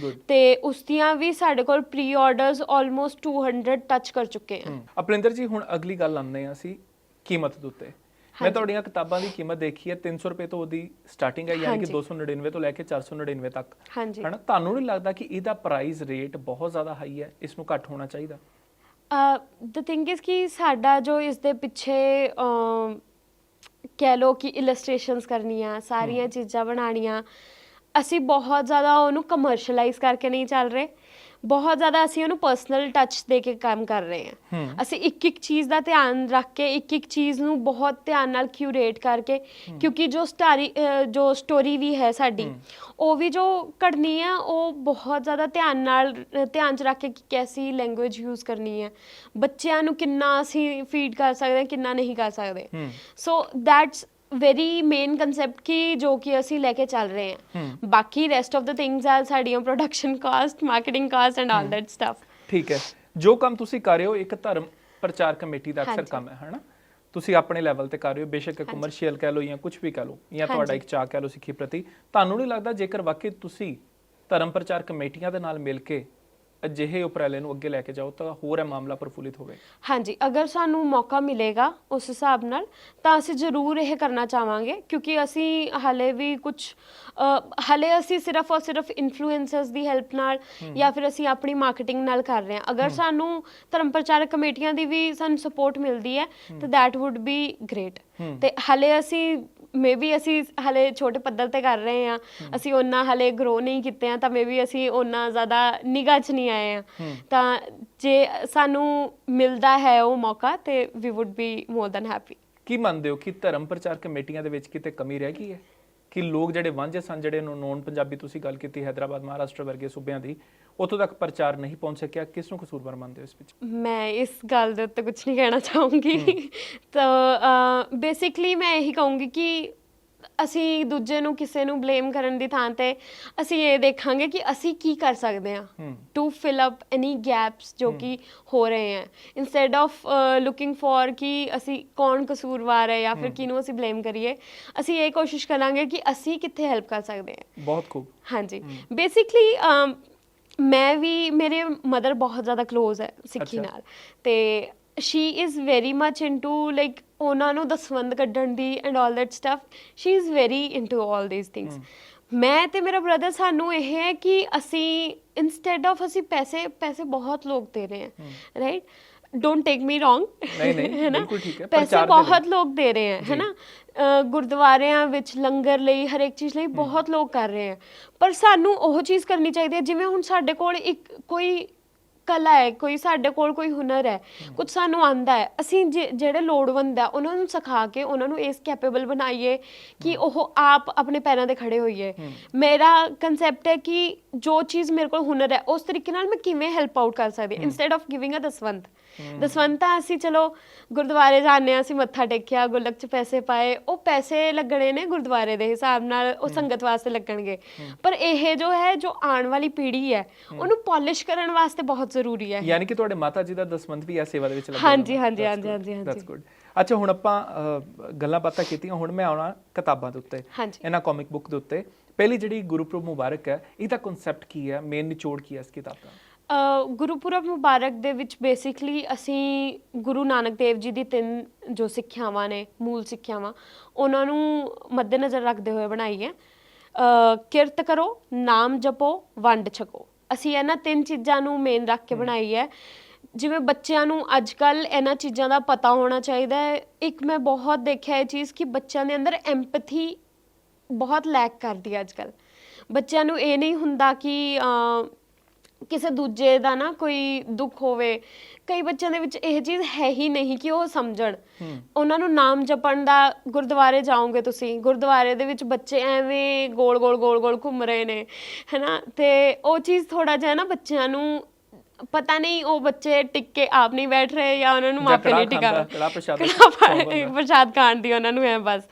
good ਤੇ ਉਸ ਦੀਆਂ ਵੀ ਸਾਡੇ ਕੋਲ ਪ੍ਰੀ ਆਰਡਰਸ ਆਲਮੋਸਟ 200 ਟੱਚ ਕਰ ਚੁੱਕੇ ਹਨ ਅਪਰਿੰਦਰ ਜੀ ਹੁਣ ਅਗਲੀ ਗੱਲ ਆਉਂਦੇ ਹਾਂ ਅਸੀਂ ਕੀਮਤ ਦੇ ਉੱਤੇ। ਮੈਂ। ਤੁਹਾਡੀਆਂ ਕਿਤਾਬਾਂ ਦੀ ਕੀਮਤ ਦੇਖੀ ਹੈ 300 ਰੁਪਏ ਤੋਂ ਉਹਦੀ ਸਟਾਰਟਿੰਗ ਹੈ ਯਾਨੀ ਕਿ ਹਾਂਜੀ। 299 ਤੋਂ ਲੈ ਕੇ 499 ਤੱਕ। ਹਨਾ? ਤੁਹਾਨੂੰ ਨਹੀਂ ਲੱਗਦਾ ਕਿ ਇਹਦਾ ਪ੍ਰਾਈਸ ਰੇਟ ਬਹੁਤ ਜ਼ਿਆਦਾ ਹਾਈ ਹੈ? ਇਸ ਨੂੰ ਘੱਟ ਹੋਣਾ ਚਾਹੀਦਾ? ਦ ਥਿੰਗ ਇਜ਼ ਕਿ ਸਾਡਾ ਜੋ ਇਸ ਦੇ ਪਿੱਛੇ ਅਮ, ਕਹਿ ਲੋ ਕਿ ਇਲਸਟ੍ਰੇਸ਼ਨਸ ਕਰਨੀਆਂ ਸਾਰੀਆਂ ਚੀਜ਼ਾਂ ਬਣਾਉਣੀਆਂ ਅਸੀਂ ਬਹੁਤ ਜ਼ਿਆਦਾ ਉਹਨੂੰ ਕਮਰਸ਼ੀਅਲਾਈਜ਼ ਕਰਕੇ ਨਹੀਂ ਚੱਲ ਰਹੇ। ਬਹੁਤ ਜ਼ਿਆਦਾ ਅਸੀਂ ਉਹਨੂੰ ਪਰਸਨਲ ਟੱਚ ਦੇ ਕੇ ਕੰਮ ਕਰ ਰਹੇ ਹਾਂ। ਅਸੀਂ ਇੱਕ ਇੱਕ ਚੀਜ਼ ਦਾ ਧਿਆਨ ਰੱਖ ਕੇ ਇੱਕ ਇੱਕ ਚੀਜ਼ ਨੂੰ ਬਹੁਤ ਧਿਆਨ ਨਾਲ ਕਿਊਰੇਟ ਕਰਕੇ ਕਿਉਂਕਿ ਜੋ ਸਟਾਰੀ ਜੋ ਸਟੋਰੀ ਵੀ ਹੈ ਸਾਡੀ। ਉਹ ਵੀ ਜੋ ਘੜਨੀ ਹੈ ਉਹ ਬਹੁਤ ਜ਼ਿਆਦਾ ਧਿਆਨ ਨਾਲ ਧਿਆਨ ਚ ਰੱਖ ਕੇ ਕਿ ਕੈਸੀ ਲੈਂਗੁਏਜ ਯੂਜ਼ ਕਰਨੀ ਹੈ ਬੱਚਿਆਂ ਨੂੰ ਕਿੰਨਾ ਅਸੀਂ ਫੀਡ ਕਰ ਸਕਦੇ ਹਾਂ ਕਿੰਨਾ ਨਹੀਂ ਕਰ ਸਕਦੇ। So that's very main concept ਕੀ ਜੋ ਕਿ ਅਸੀਂ ਲੈ ਕੇ ਚੱਲ ਰਹੇ ਹਾਂ ਬਾਕੀ rest of the things are ਸਾਡੀਆਂ production cost marketing cost and all that stuff ਠੀਕ ਹੈ ਜੋ ਕੰਮ ਤੁਸੀਂ ਕਰ ਰਹੇ ਹੋ ਇੱਕ ਧਰਮ ਪ੍ਰਚਾਰ ਕਮੇਟੀ ਦਾ ਅਕਸਰ। ਕੰਮ ਹੈ ਹਨਾ ਤੁਸੀਂ ਆਪਣੇ ਲੈਵਲ ਤੇ ਕਰ ਰਹੇ ਹੋ ਬੇਸ਼ੱਕ। ਕਮਰਸ਼ੀਅਲ ਕਹਿ ਲਓ ਜਾਂ ਕੁਝ ਵੀ ਕਹਿ ਲਓ ਜਾਂ ਤੁਹਾਡਾ। ਇੱਕ ਚਾਹ ਕਹਿ ਲਓ ਸਿੱਖੀ ਪ੍ਰਤੀ ਤੁਹਾਨੂੰ ਨਹੀਂ ਲੱਗਦਾ ਜੇਕਰ ਵਾਕਈ ਤੁਸੀਂ ਧਰਮ ਪ੍ਰਚਾਰ ਕਮੇਟੀਆਂ ਦੇ ਨਾਲ ਮਿਲ ਕੇ ਅਜਿਹੇ ਉਪਰਾਲੇ ਨੂੰ ਅੱਗੇ ਲੈ ਕੇ ਜਾਓ ਤਾਂ ਹੋਰ ਇਹ ਮਾਮਲਾ ਪ੍ਰਫੁੱਲਿਤ ਹੋਵੇ। ਹਾਂਜੀ ਅਗਰ ਸਾਨੂੰ ਮੌਕਾ ਮਿਲੇਗਾ ਉਸ ਹਿਸਾਬ ਨਾਲ ਤਾਂ ਅਸੀਂ ਜ਼ਰੂਰ ਇਹ ਕਰਨਾ ਚਾਹਾਂਗੇ ਕਿਉਂਕਿ ਅਸੀਂ ਹਲੇ ਵੀ ਕੁਝ ਹਲੇ ਅਸੀਂ ਸਿਰਫ ਔਰ ਸਿਰਫ ਇਨਫਲੂਐਂਸਰਸ ਦੀ ਹੈਲਪ ਨਾਲ ਜਾਂ ਫਿਰ ਅਸੀਂ ਆਪਣੀ ਮਾਰਕੀਟਿੰਗ ਨਾਲ ਕਰ ਰਹੇ ਹਾਂ। ਅਗਰ ਸਾਨੂੰ ਧਰਮ ਪ੍ਰਚਾਰਕ ਕਮੇਟੀਆਂ ਦੀ ਵੀ ਸਾਨੂੰ ਸਪੋਰਟ ਮਿਲਦੀ ਹੈ ਤਾਂ would be great ਹੂੰ। ਤੇ ਹਲੇ ਅਸੀਂ ਮੇਬੀ ਅਸੀਂ ਹਲੇ ਛੋਟੇ ਪੱਧਰ ਤੇ ਕਰ ਰਹੇ ਹਾਂ। ਅਸੀਂ ਉਹਨਾਂ ਹਲੇ ਗਰੋ ਨਹੀਂ ਕੀਤੇ ਆ ਤਾਂ ਮੇਬੀ ਅਸੀਂ ਉਹਨਾਂ ਜ਼ਿਆਦਾ ਨਿਗਾਹ 'ਚ ਨਹੀਂ ਆਏ ਆ ਤਾਂ ਜੇ ਸਾਨੂੰ ਮਿਲਦਾ ਹੈ ਉਹ ਮੌਕਾ ਤੇ we would be more than happy ਕੀ ਮੰਨਦੇ ਹੋ ਕਿ ਧਰਮ ਪ੍ਰਚਾਰ ਕਮੇਟੀਆਂ ਦੇ ਵਿੱਚ ਕਿਤੇ ਕਮੀ ਰਹਿ ਗਈ ਹੈ? ਕਿ ਲੋਕ ਜਿਹੜੇ ਵਾਂਝੇ ਸਨ ਜਿਹੜੇ ਨੋਨ ਪੰਜਾਬੀ ਤੁਸੀਂ ਗੱਲ ਕੀਤੀ ਹੈਦਰਾਬਾਦ ਮਹਾਰਾਸ਼ਟਰ ਵਰਗੇ ਸੂਬਿਆਂ ਦੀ ਉੱਥੋਂ ਤੱਕ ਪ੍ਰਚਾਰ ਨਹੀਂ ਪਹੁੰਚ ਸਕਿਆ। ਕਿਸ ਨੂੰ ਕਸੂਰਵਾਰ ਮੰਨਦੇ ਹੋ ਇਸ ਵਿੱਚ? ਮੈਂ ਇਸ ਗੱਲ ਦੇ ਉੱਤੇ ਕੁਝ ਨਹੀਂ ਕਹਿਣਾ ਚਾਹੂੰਗੀ। ਤਾਂ ਬੇਸਿਕਲੀ ਮੈਂ ਇਹੀ ਕਹੂੰਗੀ ਕਿ ਅਸੀਂ ਦੂਜੇ ਨੂੰ ਕਿਸੇ ਨੂੰ ਬਲੇਮ ਕਰਨ ਦੀ ਥਾਂ ਤੇ ਅਸੀਂ ਇਹ ਦੇਖਾਂਗੇ ਕਿ ਅਸੀਂ ਕੀ ਕਰ ਸਕਦੇ ਹਾਂ to fill up any gaps ਜੋ ਕਿ ਹੋ ਰਹੇ ਹੈ। Instead of uh, looking for ਕਿ ਅਸੀਂ ਕੌਣ ਕਸੂਰਵਾਰ ਹੈ ਜਾਂ ਫਿਰ ਕਿਹਨੂੰ ਅਸੀਂ ਬਲੇਮ ਕਰੀਏ ਅਸੀਂ ਇਹ ਕੋਸ਼ਿਸ਼ ਕਰਾਂਗੇ ਕਿ ਅਸੀਂ ਕਿੱਥੇ ਹੈਲਪ ਕਰ ਸਕਦੇ ਹਾਂ। ਬਹੁਤ ਖੂਬ ਹਾਂਜੀ। ਬੇਸਿਕਲੀ ਮੈਂ ਵੀ ਮੇਰੇ ਮਦਰ ਬਹੁਤ ਜ਼ਿਆਦਾ ক্লোਜ਼ ਹੈ ਸਿੱਖੀ। ਨਾਲ। ਤੇ she is very much into like ਉਹਨਾਂ ਨੂੰ ਦਸਵੰਦ ਕੱਢਣ ਦੀ and all that stuff she is very into all these things ਮੈਂ ਤੇ ਮੇਰਾ ਬ੍ਰਦਰ ਸਾਨੂੰ ਇਹ ਹੈ ਕਿ ਅਸੀਂ ਇਨਸਟੈਡ ਆਫ ਅਸੀਂ ਪੈਸੇ ਪੈਸੇ ਬਹੁਤ ਲੋਕ ਦੇ ਰਹੇ ਹੈ right don't take me wrong ਨਹੀਂ, ਨਹੀਂ, ਬਿਲਕੁਲ ਠੀਕ ਹੈ, ਪੈਸੇ। ਬਹੁਤ ਲੋਕ ਦੇ ਰਹੇ। ਹੈਨਾ ਅ, ਗੁਰਦੁਆਰਿਆਂ ਵਿੱਚ ਲੰਗਰ ਲਈ ਹਰ ਇੱਕ ਚੀਜ਼ ਲਈ ਬਹੁਤ ਲੋਕ ਕਰ ਰਹੇ ਹੈ ਪਰ ਸਾਨੂੰ ਉਹ ਚੀਜ਼ ਕਰਨੀ ਚਾਹੀਦੀ ਹੈ ਜਿਵੇਂ ਹੁਣ ਸਾਡੇ ਕੋਲ ਇੱਕ ਕੋਈ ਕਲਾ ਹੈ ਕੋਈ ਸਾਡੇ ਕੋਲ ਕੋਈ ਹੁਨਰ ਹੈ ਕੁਝ ਸਾਨੂੰ ਆਂਦਾ ਹੈ। ਅਸੀਂ ਜਿ- ਜਿਹੜੇ ਲੋੜਵੰਦ ਆ ਉਹਨਾਂ ਨੂੰ ਸਿਖਾ ਕੇ ਉਹਨਾਂ ਨੂੰ ਇਸ ਕੈਪੇਬਲ ਬਣਾਈਏ ਕਿ ਉਹ ਆਪ ਆਪਣੇ ਪੈਰਾਂ ਤੇ ਖੜੇ ਹੋਈਏ। ਮੇਰਾ ਕਨਸੈਪਟ ਹੈ ਕਿ ਜੋ ਚੀਜ਼ ਮੇਰੇ ਕੋਲ ਹੁਨਰ ਹੈ ਉਸ ਤਰੀਕੇ ਨਾਲ ਮੈਂ ਕਿਵੇਂ ਹੈਲਪ ਆਊਟ ਕਰ ਸਕਦੀ ਇਨਸਟੈਡ ਆਫ ਗਿਵਿੰਗ ਅ ਦਸਵੰਤ ਦਸਵੰਤ ਅਸੀਂ ਚਲੋ ਗੁਰਦੁਆਰੇ ਜਾਂਦੇ ਅਸੀਂ ਮੱਥਾ ਟੇਕਿਆ ਗੁਲਕ 'ਚ ਪੈਸੇ ਪਾਏ। ਉਹ ਪੈਸੇ ਲੱਗਣੇ ਨੇ ਗੁਰਦੁਆਰੇ ਦੇ ਹਿਸਾਬ ਨਾਲ ਉਹ ਸੰਗਤ ਵਾਸਤੇ ਲੱਗਣਗੇ। ਪਰ ਇਹ ਜੋ ਹੈ ਜੋ ਆਉਣ ਵਾਲੀ ਪੀੜ੍ਹੀ ਹੈ ਉਹਨੂੰ ਪਾਲਿਸ਼ ਕਰਨ ਵਾਸਤੇ ਬਹੁਤ ਜ਼ਰੂਰੀ ਹੈ। ਯਾਨੀ ਕਿ ਤੁਹਾਡੇ ਮਾਤਾ ਜੀ ਦਾ ਦਸਵੰਧ ਵੀ ਆ ਸੇਵਾ ਦੇ ਵਿੱਚ ਲੱਗੇ ਹਾਂਜੀ, ਹਾਂਜੀ, ਹਾਂਜੀ, ਹਾਂਜੀ। ਦੈਟਸ ਗੁੱਡ ਅੱਛਾ ਹੁਣ ਆਪਾਂ ਗੱਲਾਂ ਬਾਤਾਂ ਕੀਤੀਆਂ ਹੁਣ ਮੈਂ ਆਉਣਾ ਕਿਤਾਬਾਂ ਦੇ ਉੱਤੇ ਇਹਨਾਂ ਕਾਮਿਕ ਬੁੱਕ ਦੇ ਉੱਤੇ। ਪਹਿਲੀ ਜਿਹੜੀ ਗੁਰਪੁਰਬ ਮੁਬਾਰਕ ਹੈ ਇਹਦਾ ਕਨਸੈਪਟ ਕੀ ਹੈ? ਮੇਨ ਨਿਚੋੜ ਕੀ ਹੈ ਇਸ ਕਿਤਾਬ ਦਾ? ਗੁਰਪੁਰਬ ਮੁਬਾਰਕ ਦੇ ਵਿੱਚ ਬੇਸਿਕਲੀ ਅਸੀਂ ਗੁਰੂ ਨਾਨਕ ਦੇਵ ਜੀ ਦੀ ਤਿੰਨ ਜੋ ਸਿੱਖਿਆਵਾਂ ਨੇ ਮੂਲ ਸਿੱਖਿਆਵਾਂ ਉਹਨਾਂ ਨੂੰ ਮੱਦੇਨਜ਼ਰ ਰੱਖਦੇ ਹੋਏ ਬਣਾਈ ਹੈ। ਕਿਰਤ ਕਰੋ ਨਾਮ ਜਪੋ ਵੰਡ ਛਕੋ। ਅਸੀਂ ਇਹਨਾਂ ਤਿੰਨ ਚੀਜ਼ਾਂ ਨੂੰ ਮੇਨ ਰੱਖ ਕੇ ਬਣਾਈ ਹੈ। ਜਿਵੇਂ ਬੱਚਿਆਂ ਨੂੰ ਅੱਜ ਕੱਲ ਇਹਨਾਂ ਚੀਜ਼ਾਂ ਦਾ ਪਤਾ ਹੋਣਾ ਚਾਹੀਦਾ ਹੈ। ਇੱਕ ਮੈਂ ਬਹੁਤ ਦੇਖਿਆ ਇਹ ਚੀਜ਼ ਕਿ ਬੱਚਿਆਂ ਦੇ ਅੰਦਰ ਐਮਪਥੀ ਬਹੁਤ ਲੈਕ ਕਰਦੀ ਹੈ ਅੱਜ ਕੱਲ ਬੱਚਿਆਂ ਨੂੰ ਇਹ ਨਹੀਂ ਹੁੰਦਾ ਕਿ ਕਿਸੇ ਦੂਜੇ ਦਾ ਨਾ ਕੋਈ ਦੁੱਖ ਹੋਵੇ ਕਈ ਬੱਚਿਆਂ ਦੇ ਵਿੱਚ ਇਹ ਚੀਜ਼ ਹੈ ਹੀ ਨਹੀਂ ਕਿ ਉਹ ਸਮਝਣ। ਉਹਨਾਂ ਨੂੰ ਨਾਮ ਜਪਣ ਦਾ ਗੁਰਦੁਆਰੇ ਜਾਓਗੇ ਤੁਸੀਂ ਗੁਰਦੁਆਰੇ ਦੇ ਵਿੱਚ ਬੱਚੇ ਐਵੇਂ ਗੋਲ ਗੋਲ ਗੋਲ ਗੋਲ ਘੁੰਮ ਰਹੇ ਨੇ ਹੈਨਾ? ਤੇ ਉਹ ਚੀਜ਼ ਥੋੜਾ ਜਿਹਾ ਨਾ ਬੱਚਿਆਂ ਨੂੰ ਪਤਾ ਨਹੀਂ ਉਹ ਬੱਚੇ ਟਿਕ ਕੇ ਆਪ ਨਹੀਂ ਬੈਠ ਰਹੇ ਜਾਂ ਉਹਨਾਂ ਨੂੰ ਮਾਪੇ ਨਹੀਂ ਕੜਾਹ ਟਿਕਾ ਖਾਂਦਾ, ਕੜਾਹ ਪ੍ਰਸ਼ਾਦ ਖਾਣ ਦੀ ਉਹਨਾਂ ਨੂੰ ਹੈ ਬਸ।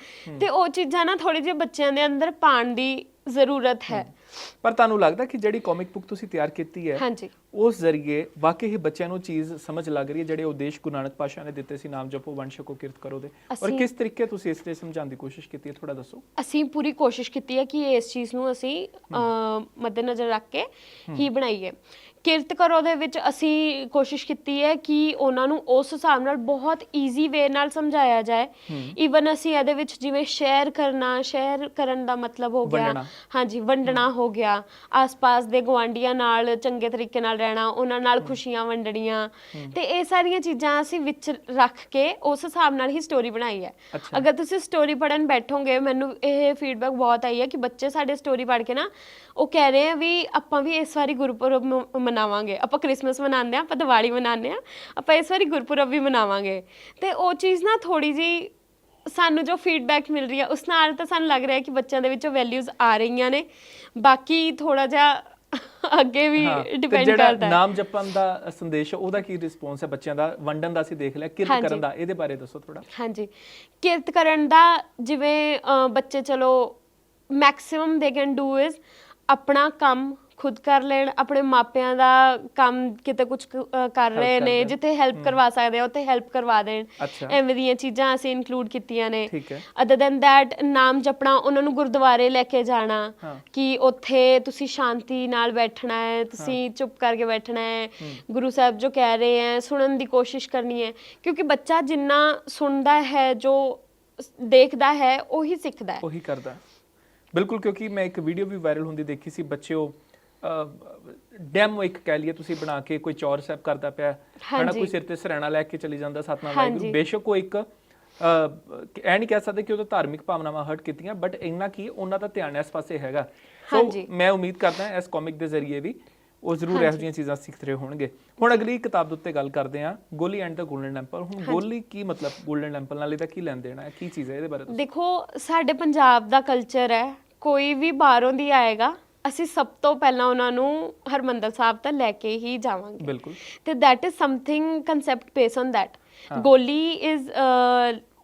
ਤੇ ਉਹ ਚੀਜ਼ਾਂ ਨਾ ਥੋੜੀ ਜਿਹੀ ਬੱਚਿਆਂ ਦੇ ਅੰਦਰ ਪਾਉਣ ਦੀ ਜ਼ਰੂਰਤ ਹੈ। ਪਰ ਤੁਹਾਨੂੰ ਲੱਗਦਾ ਕਿ ਜਿਹੜੀ ਕਾਮਿਕ ਬੁੱਕ ਤੁਸੀਂ ਤਿਆਰ ਕੀਤੀ ਹੈ ਹਾਂਜੀ। ਉਸ ਜ਼ਰੀਏ ਵਾਕਈ ਹੀ ਬੱਚਿਆਂ ਨੂੰ ਚੀਜ਼ ਸਮਝ ਲੱਗ ਰਹੀ ਹੈ ਜਿਹੜੇ ਉਦੇਸ਼ ਗੁਰੂ ਨਾਨਕ ਪਾਸ਼ਾ ਨੇ ਦਿੱਤੇ ਸੀ ਨਾਮ ਜਪੋ ਵੰਡ ਛਕੋ ਕਿਰਤ ਕਰੋ ਦੇ। ਔਰ ਕਿਸ ਤਰੀਕੇ ਤੁਸੀਂ ਇਸ ਤੇ ਸਮਝਾਉਣ ਦੀ ਕੋਸ਼ਿਸ਼ ਕੀਤੀ ਹੈ ਥੋੜਾ ਦੱਸੋ। ਅਸੀਂ ਪੂਰੀ ਕੋਸ਼ਿਸ਼ ਕੀਤੀ ਹੈ ਕਿ ਇਸ ਚੀਜ਼ ਨੂੰ ਅਸੀਂ ਮੱਦੇਨਜ਼ਰ ਰੱਖ ਕੇ ਹੀ ਬਣਾਈਏ। ਕਿਰਤ ਕਰੋ ਦੇ ਵਿੱਚ ਅਸੀਂ ਕੋਸ਼ਿਸ਼ ਕੀਤੀ ਹੈ ਕਿ ਉਹਨਾਂ ਨੂੰ ਉਸ ਹਿਸਾਬ ਨਾਲ ਬਹੁਤ ਈਜ਼ੀ ਵੇ ਨਾਲ ਸਮਝਾਇਆ ਜਾਏ। ਈਵਨ ਅਸੀਂ ਇਹਦੇ ਵਿੱਚ ਜਿਵੇਂ ਸ਼ੇਅਰ ਕਰਨਾ ਸ਼ੇਅਰ ਕਰਨ ਦਾ ਮਤਲਬ ਹੋ ਗਿਆ। ਹਾਂਜੀ ਵੰਡਣਾ ਹੋ। ਗਿਆ। ਆਸ-ਪਾਸ ਦੇ ਗਵਾਂਡੀਆਂ ਨਾਲ ਚੰਗੇ ਤਰੀਕੇ ਨਾਲ ਰਹਿਣਾ ਉਹਨਾਂ ਨਾਲ ਖੁਸ਼ੀਆਂ ਵੰਡਣੀਆਂ। ਤੇ ਇਹ ਸਾਰੀਆਂ ਚੀਜ਼ਾਂ ਅਸੀਂ ਵਿੱਚ ਰੱਖ ਕੇ ਉਸ ਹਿਸਾਬ ਨਾਲ ਹੀ ਸਟੋਰੀ ਬਣਾਈ ਹੈ। ਅਗਰ ਤੁਸੀਂ ਸਟੋਰੀ ਪੜਨ ਬੈਠੋਗੇ ਮੈਨੂੰ ਇਹ ਫੀਡਬੈਕ ਬਹੁਤ ਆਈ ਹੈ ਕਿ ਬੱਚੇ ਸਾਡੇ ਸਟੋਰੀ ਪੜ੍ਹ ਕੇ ਨਾ ਉਹ ਕਹਿ ਰਹੇ ਆ ਵੀ ਆਪਾਂ ਵੀ ਇਸ ਵਾਰੀ ਗੁਰਪੁਰਬ ਮਨਾਵਾਂਗੇ। ਆਪਾਂ ਕ੍ਰਿਸਮਸ ਮਨਾਉਂਦੇ ਆ ਆਪਾਂ ਦੀਵਾਲੀ ਮਨਾਉਂਦੇ ਆ ਆਪਾਂ ਇਸ ਵਾਰੀ ਗੁਰਪੁਰਬ ਵੀ ਮਨਾਵਾਂਗੇ। ਤੇ ਉਹ ਚੀਜ਼ ਨਾ ਥੋੜੀ ਜੀ ਸਾਨੂੰ ਜੋ ਫੀਡਬੈਕ ਮਿਲ ਰਹੀ ਹੈ ਉਸ ਨਾਲ ਤਾਂ ਸਾਨੂੰ ਲੱਗ ਰਿਹਾ ਕਿ ਬੱਚਿਆਂ ਦੇ ਵਿੱਚੋਂ ਵੈਲਿਊਜ਼ ਆ ਰਹੀਆਂ ਨੇ। ਬਾਕੀ ਥੋੜਾ ਜਿਹਾ ਅੱਗੇ ਵੀ ਡਿਪੈਂਡ ਜਿਹੜਾ ਕਰਦਾ ਹੈ। ਨਾਮ ਜਪਣ ਦਾ ਸੰਦੇਸ਼ ਉਹਦਾ ਕੀ ਰਿਸਪੌਂਸ ਹੈ ਬੱਚਿਆਂ ਦਾ? ਵੰਡਣ ਦਾ ਅਸੀਂ ਦੇਖ ਲਿਆ ਕਿਰਤ। ਕਰਨ ਦਾ ਇਹਦੇ ਬਾਰੇ ਦੱਸੋ ਥੋੜਾ ਹਾਂਜੀ। ਕਿਰਤ ਕਰਨ ਦਾ ਜਿਵੇਂ ਬੱਚੇ ਚਲੋ maximum they can do is ਆਪਣਾ ਕੰਮ ਖੁਦ ਕਰ ਲੈਣ ਆਪਣੇ ਮਾਪਿਆਂ ਦਾ ਕੰਮ ਕਿਤੇ ਕੁਝ ਕਰ ਕਰ ਰਹੇ ਨੇ ਦੇਣ। ਜਿੱਥੇ ਹੈਲਪ ਕਰਵਾ ਸਕਦੇ ਆ ਉੱਥੇ ਹੈਲਪ ਕਰਵਾ ਦੇਣ। ਅੱਛਾ। ਐਵੇਂ ਦੀਆਂ ਚੀਜ਼ਾਂ ਅਸੀਂ ਇਨਕਲੂਡ ਕੀਤੀਆਂ ਨੇ। ਠੀਕ ਹੈ। ਅਦਰ ਦੈਨ ਥੈਟ ਨਾਮ ਜਪਣਾ ਉਹਨਾਂ ਨੂੰ ਗੁਰਦੁਆਰੇ ਲੈ ਕੇ ਜਾਣਾ ਹਾਂ। ਕਿ ਉੱਥੇ ਤੁਸੀਂ ਸ਼ਾਂਤੀ ਨਾਲ ਬੈਠਣਾ ਹੈ ਤੁਸੀਂ ਚੁੱਪ ਕਰਕੇ ਬੈਠਣਾ ਹੈ। ਗੁਰੂ ਸਾਹਿਬ ਜੋ ਕਹਿ ਰਹੇ ਹੈ ਸੁਣਨ ਦੀ ਕੋਸ਼ਿਸ਼ ਕਰਨੀ ਹੈ। ਕਿਉਂਕਿ ਬੱਚਾ ਜਿੰਨਾ ਸੁਣਦਾ ਹੈ ਜੋ ਸ- ਦੇਖਦਾ ਹੈ ਉਹੀ ਸਿੱਖਦਾ ਹੈ। ਉਹੀ ਕਰਦਾ। ਬਿਲਕੁਲ ਕਿਉਂਕਿ ਮੈਂ ਇੱਕ ਵੀਡੀਓ ਵੀ ਵਾਇਰਲ ਹੁੰਦੀ ਦੇਖੀ ਸੀ ਬੱਚੇ ਉਹ ਡੈਮੋ ਇੱਕ ਕਹਿ ਲਈਏ ਤੁਸੀਂ ਬਣਾ ਕੇ ਕੋਈ ਚੌਰ ਸਾਹਿਬ ਕਰਦਾ ਪਿਆ ਹਾਂਜੀ। ਕੋਈ ਸਿਰ ਤੇ ਸਰੈਣਾ ਲੈ ਕੇ ਚਲੀ ਜਾਂਦਾ ਸਤਨਾਮ। ਵਾਹਿਗੁਰੂ। ਬੇਸ਼ੱਕ ਉਹ ਇੱਕ ਇਹ ਨਹੀਂ ਕਹਿ ਸਕਦੇ ਕਿ ਉਹਦਾ ਧਾਰਮਿਕ ਭਾਵਨਾਵਾਂ ਹਰਟ ਕੀਤੀਆਂ ਬਟ ਇੰਨਾ ਕੀ ਉਹਨਾਂ ਦਾ ਧਿਆਨ ਇਸ ਪਾਸੇ ਹੈਗਾ। ਸੋ। ਮੈਂ ਉਮੀਦ ਕਰਦਾ ਇਸ ਕਾਮਿਕ ਦੇ ਜ਼ਰੀਏ ਵੀ ਉਹ ਜ਼ਰੂਰ ਇਹੋ ਜਿਹੀਆਂ ਚੀਜ਼ਾਂ ਸਿੱਖ ਰਹੇ ਹੋਣਗੇ। ਹੁਣ ਅਗਲੀ ਕਿਤਾਬ ਦੇ ਉੱਤੇ ਗੱਲ ਕਰਦੇ ਹਾਂ ਗੋਲੀ ਐਂਡ ਦਾ 골ਡਨ ਟੈਂਪਲ। ਹੁਣ ਗੋਲੀ ਕੀ ਮਤਲਬ 골ਡਨ ਟੈਂਪਲ ਨਾਲ ਇਹਦਾ ਕੀ ਲੈਣ ਦੇਣਾ ਹੈ? ਕੀ ਚੀਜ਼ ਹੈ ਇਹਦੇ ਬਾਰੇ ਦੇਖੋ ਸਾਡੇ ਪੰਜਾਬ ਦਾ ਕਲਚਰ ਹੈ ਕੋਈ ਵੀ ਬਾਹਰੋਂ ਦੀ ਆਏਗਾ ਅਸੀਂ ਸਭ ਤੋਂ ਪਹਿਲਾਂ ਉਹਨਾਂ ਨੂੰ ਹਰਮੰਦਰ ਸਾਹਿਬ ਤੱਕ ਲੈ ਕੇ ਹੀ ਜਾਵਾਂਗੇ। ਬਿਲਕੁਲ। ਤੇ that is something concept based on that. Goli is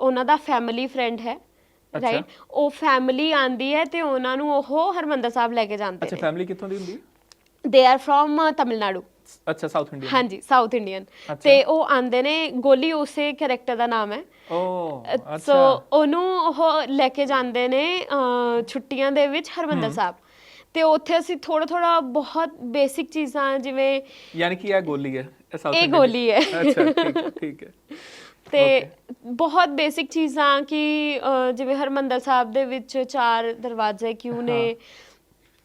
ਉਹਨਾਂ ਦਾ ਫੈਮਿਲੀ ਫਰੈਂਡ ਹੈ। ਰਾਈਟ ਉਹ ਫੈਮਿਲੀ ਆਂਦੀ ਹੈ ਤੇ ਉਹਨਾਂ ਨੂੰ ਉਹ ਹਰਮੰਦਰ ਸਾਹਿਬ ਲੈ ਕੇ ਜਾਂਦੇ ਅੱਛਾ ਫੈਮਿਲੀ ਕਿੱਥੋਂ ਦੀ ਹੁੰਦੀ ਹੈ? They are from Tamil Nadu. ਅੱਛਾ ਸਾਊਥ ਇੰਡੀਆ ਹਾਂਜੀ ਸਾਊਥ ਇੰਡੀਅਨ। ਤੇ ਉਹ ਆਂਦੇ ਨੇ ਗੋਲੀ ਉਸੇ ਕੈਰੈਕਟਰ ਦਾ ਨਾਮ ਹੈ। ਓ ਸੋ ਅੱਛਾ। ਉਹਨੂੰ ਉਹ ਲੈ ਕੇ ਜਾਂਦੇ ਨੇ ਛੁੱਟੀਆਂ ਦੇ ਵਿੱਚ ਹਰਮੰਦਰ ਸਾਹਿਬ। ਤੇ ਉੱਥੇ ਅਸੀਂ ਥੋੜਾ ਥੋੜਾ ਬਹੁਤ ਬੇਸਿਕ ਚੀਜ਼ਾਂ ਜਿਵੇਂ ਯਾਨੀ ਕਿ ਇਹ ਗੋਲੀ ਹੈ ਇਹ ਸਾਊਥ ਇਹ ਗੋਲੀ ਹੈ। ਅੱਛਾ ਠੀਕ ਹੈ ਠੀਕ ਹੈ। ਤੇ ਬਹੁਤ ਬੇਸਿਕ ਚੀਜ਼ਾਂ ਕਿ ਜਿਵੇਂ ਹਰਮੰਦਰ ਸਾਹਿਬ ਦੇ ਵਿੱਚ ਚਾਰ ਦਰਵਾਜ਼ੇ ਕਿਉਂ ਨੇ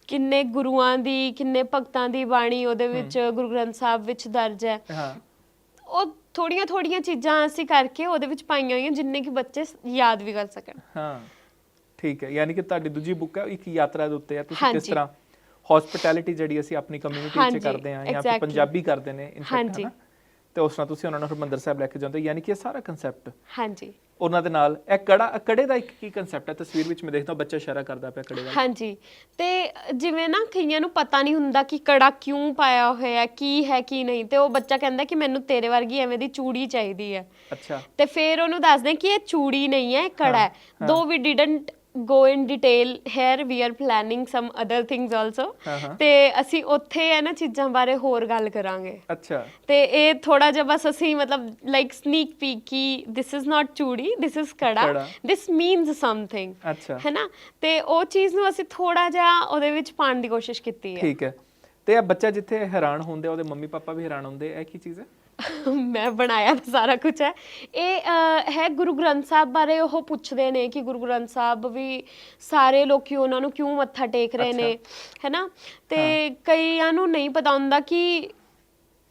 ਕਿੰਨੇ ਗੁਰੂਆਂ ਦੀ ਕਿੰਨੇ ਭਗਤਾਂ ਦੀ ਬਾਣੀ ਉਹਦੇ ਵਿੱਚ ਗੁਰੂ ਗ੍ਰੰਥ ਸਾਹਿਬ ਵਿੱਚ ਦਰਜ ਹੈ। ਹਾਂ। ਉਹ ਥੋੜੀਆਂ ਥੋੜੀਆਂ ਚੀਜ਼ਾਂ ਅਸੀਂ ਕਰਕੇ ਉਹਦੇ ਵਿੱਚ ਪਾਈਆਂ ਹੋਈਆਂ ਜਿੰਨੇ ਕਿ ਬੱਚੇ ਸ- ਯਾਦ ਵੀ ਕਰ ਸਕਣ। ਹਾਂ। ਠੀਕ ਹੈ ਯਾਨੀ ਕਿ ਤੁਹਾਡੀ ਦੂਜੀ ਬੁੱਕ ਹੈ ਇੱਕ ਯਾਤਰਾ ਦੇ ਉੱਤੇ ਹੈ। ਤੁਸੀਂ ਕਿਸ ਹਾਂਜੀ। ਤਰ੍ਹਾਂ ਹਸਪਿਟੈਲਿਟੀ ਜਿਹੜੀ ਅਸੀਂ ਆਪਣੀ ਕਮਿਊਨਿਟੀ ਵਿੱਚ ਹਾਂਜੀ, ਕਰਦੇ ਹਾਂ ਜਾਂ ਫਿਰ exactly। ਪੰਜਾਬੀ ਕਰਦੇ ਨੇ ਇਨਫੈਕਟ ਹਾਂਜੀ। ਹੈ ਨਾ ਤੇ ਉਸ ਨਾਲ ਤੁਸੀਂ ਉਹਨਾਂ ਨੂੰ ਹਰਮੰਦਰ ਸਾਹਿਬ ਲੈ ਕੇ ਜਾਂਦੇ ਹੋ ਯਾਨੀ ਕਿ ਇਹ ਸਾਰਾ ਕਨਸੈਪਟ ਹਾਂਜੀ। ਉਹਨਾਂ ਦੇ ਨਾਲ ਇਹ ਕੜਾ ਕੜੇ ਦਾ ਇੱਕ ਕੀ ਕਨਸੈਪਟ ਹੈ? ਤਸਵੀਰ ਵਿੱਚ ਮੈਂ ਦੇਖਦਾ ਬੱਚਾ ਇਸ਼ਾਰਾ ਕਰਦਾ ਪਿਆ ਕੜੇ ਦਾ। ਹਾਂਜੀ। ਤੇ ਜਿਵੇਂ ਨਾ ਕਈਆਂ ਨੂੰ ਪਤਾ ਨਹੀਂ ਹੁੰਦਾ ਕਿ ਕੜਾ ਕਿਉਂ ਪਾਇਆ ਹੋਇਆ ਹੈ ਕੀ ਹੈ ਕੀ ਨਹੀਂ ਤੇ ਉਹ ਬੱਚਾ ਕਹਿੰਦਾ ਕਿ ਮੈਨੂੰ ਤੇਰੇ ਵਰਗੀ ਐਵੇਂ ਦੀ ਚੂੜੀ ਚਾਹੀਦੀ ਹੈ। ਅੱਛਾ। ਤੇ ਫਿਰ ਉਹਨੂੰ ਦੱਸਦੇ ਕਿ ਇਹ ਚੂੜੀ ਨਹੀਂ ਹੈ ਇਹ ਕੜਾ ਹੈ। Though we didn't in detail here we are planning some other things also ਹਾਂ, ਹਾਂ। ਤੇ ਅਸੀਂ ਉੱਥੇ ਇਹਨਾਂ ਚੀਜ਼ਾਂ ਬਾਰੇ ਹੋਰ ਗੱਲ ਕਰਾਂਗੇ। ਅੱਛਾ। ਤੇ ਇਹ ਥੋੜਾ ਜਿਹਾ ਬਸ ਅਸੀਂ ਮਤਲਬ ਲਾਈਕ ਸਨੀਕ ਪੀਕ ਕਿ this is not Chudi this is ਕੜਾ। ਦਿਸ ਮੀਨਸ ਸਮਥਿੰਗ ਅੱਛਾ। ਹੈਨਾ? ਤੇ ਉਹ ਚੀਜ਼ ਨੂੰ ਅਸੀਂ ਥੋੜਾ ਜਿਹਾ ਉਹਦੇ ਵਿੱਚ ਪਾਉਣ ਦੀ ਕੋਸ਼ਿਸ਼ ਕੀਤੀ ਹੈ। ਠੀਕ ਹੈ। ਤੇ ਇਹ ਬੱਚਾ ਜਿੱਥੇ ਹੈਰਾਨ ਹੁੰਦੇ ਉਹਦੇ ਮੰਮੀ ਪਾਪਾ ਵੀ ਹੈਰਾਨ ਹੁੰਦੇ ਇਹ ਕੀ ਚੀਜ਼ ਹੈ? ਮੈਂ ਬਣਾਇਆ ਤਾਂ ਸਾਰਾ ਕੁਝ ਹੈ। ਇਹ ਹੈ ਗੁਰੂ ਗ੍ਰੰਥ ਸਾਹਿਬ ਬਾਰੇ ਉਹ ਪੁੱਛਦੇ ਨੇ ਕਿ ਗੁਰੂ ਗ੍ਰੰਥ ਸਾਹਿਬ ਵੀ ਸਾਰੇ ਲੋਕੀ ਉਹਨਾਂ ਨੂੰ ਕਿਉਂ ਮੱਥਾ ਟੇਕ ਰਹੇ ਨੇ ਹੈਨਾ? ਤੇ ਕਈਆਂ ਨੂੰ ਨਹੀਂ ਪਤਾ ਹੁੰਦਾ ਕਿ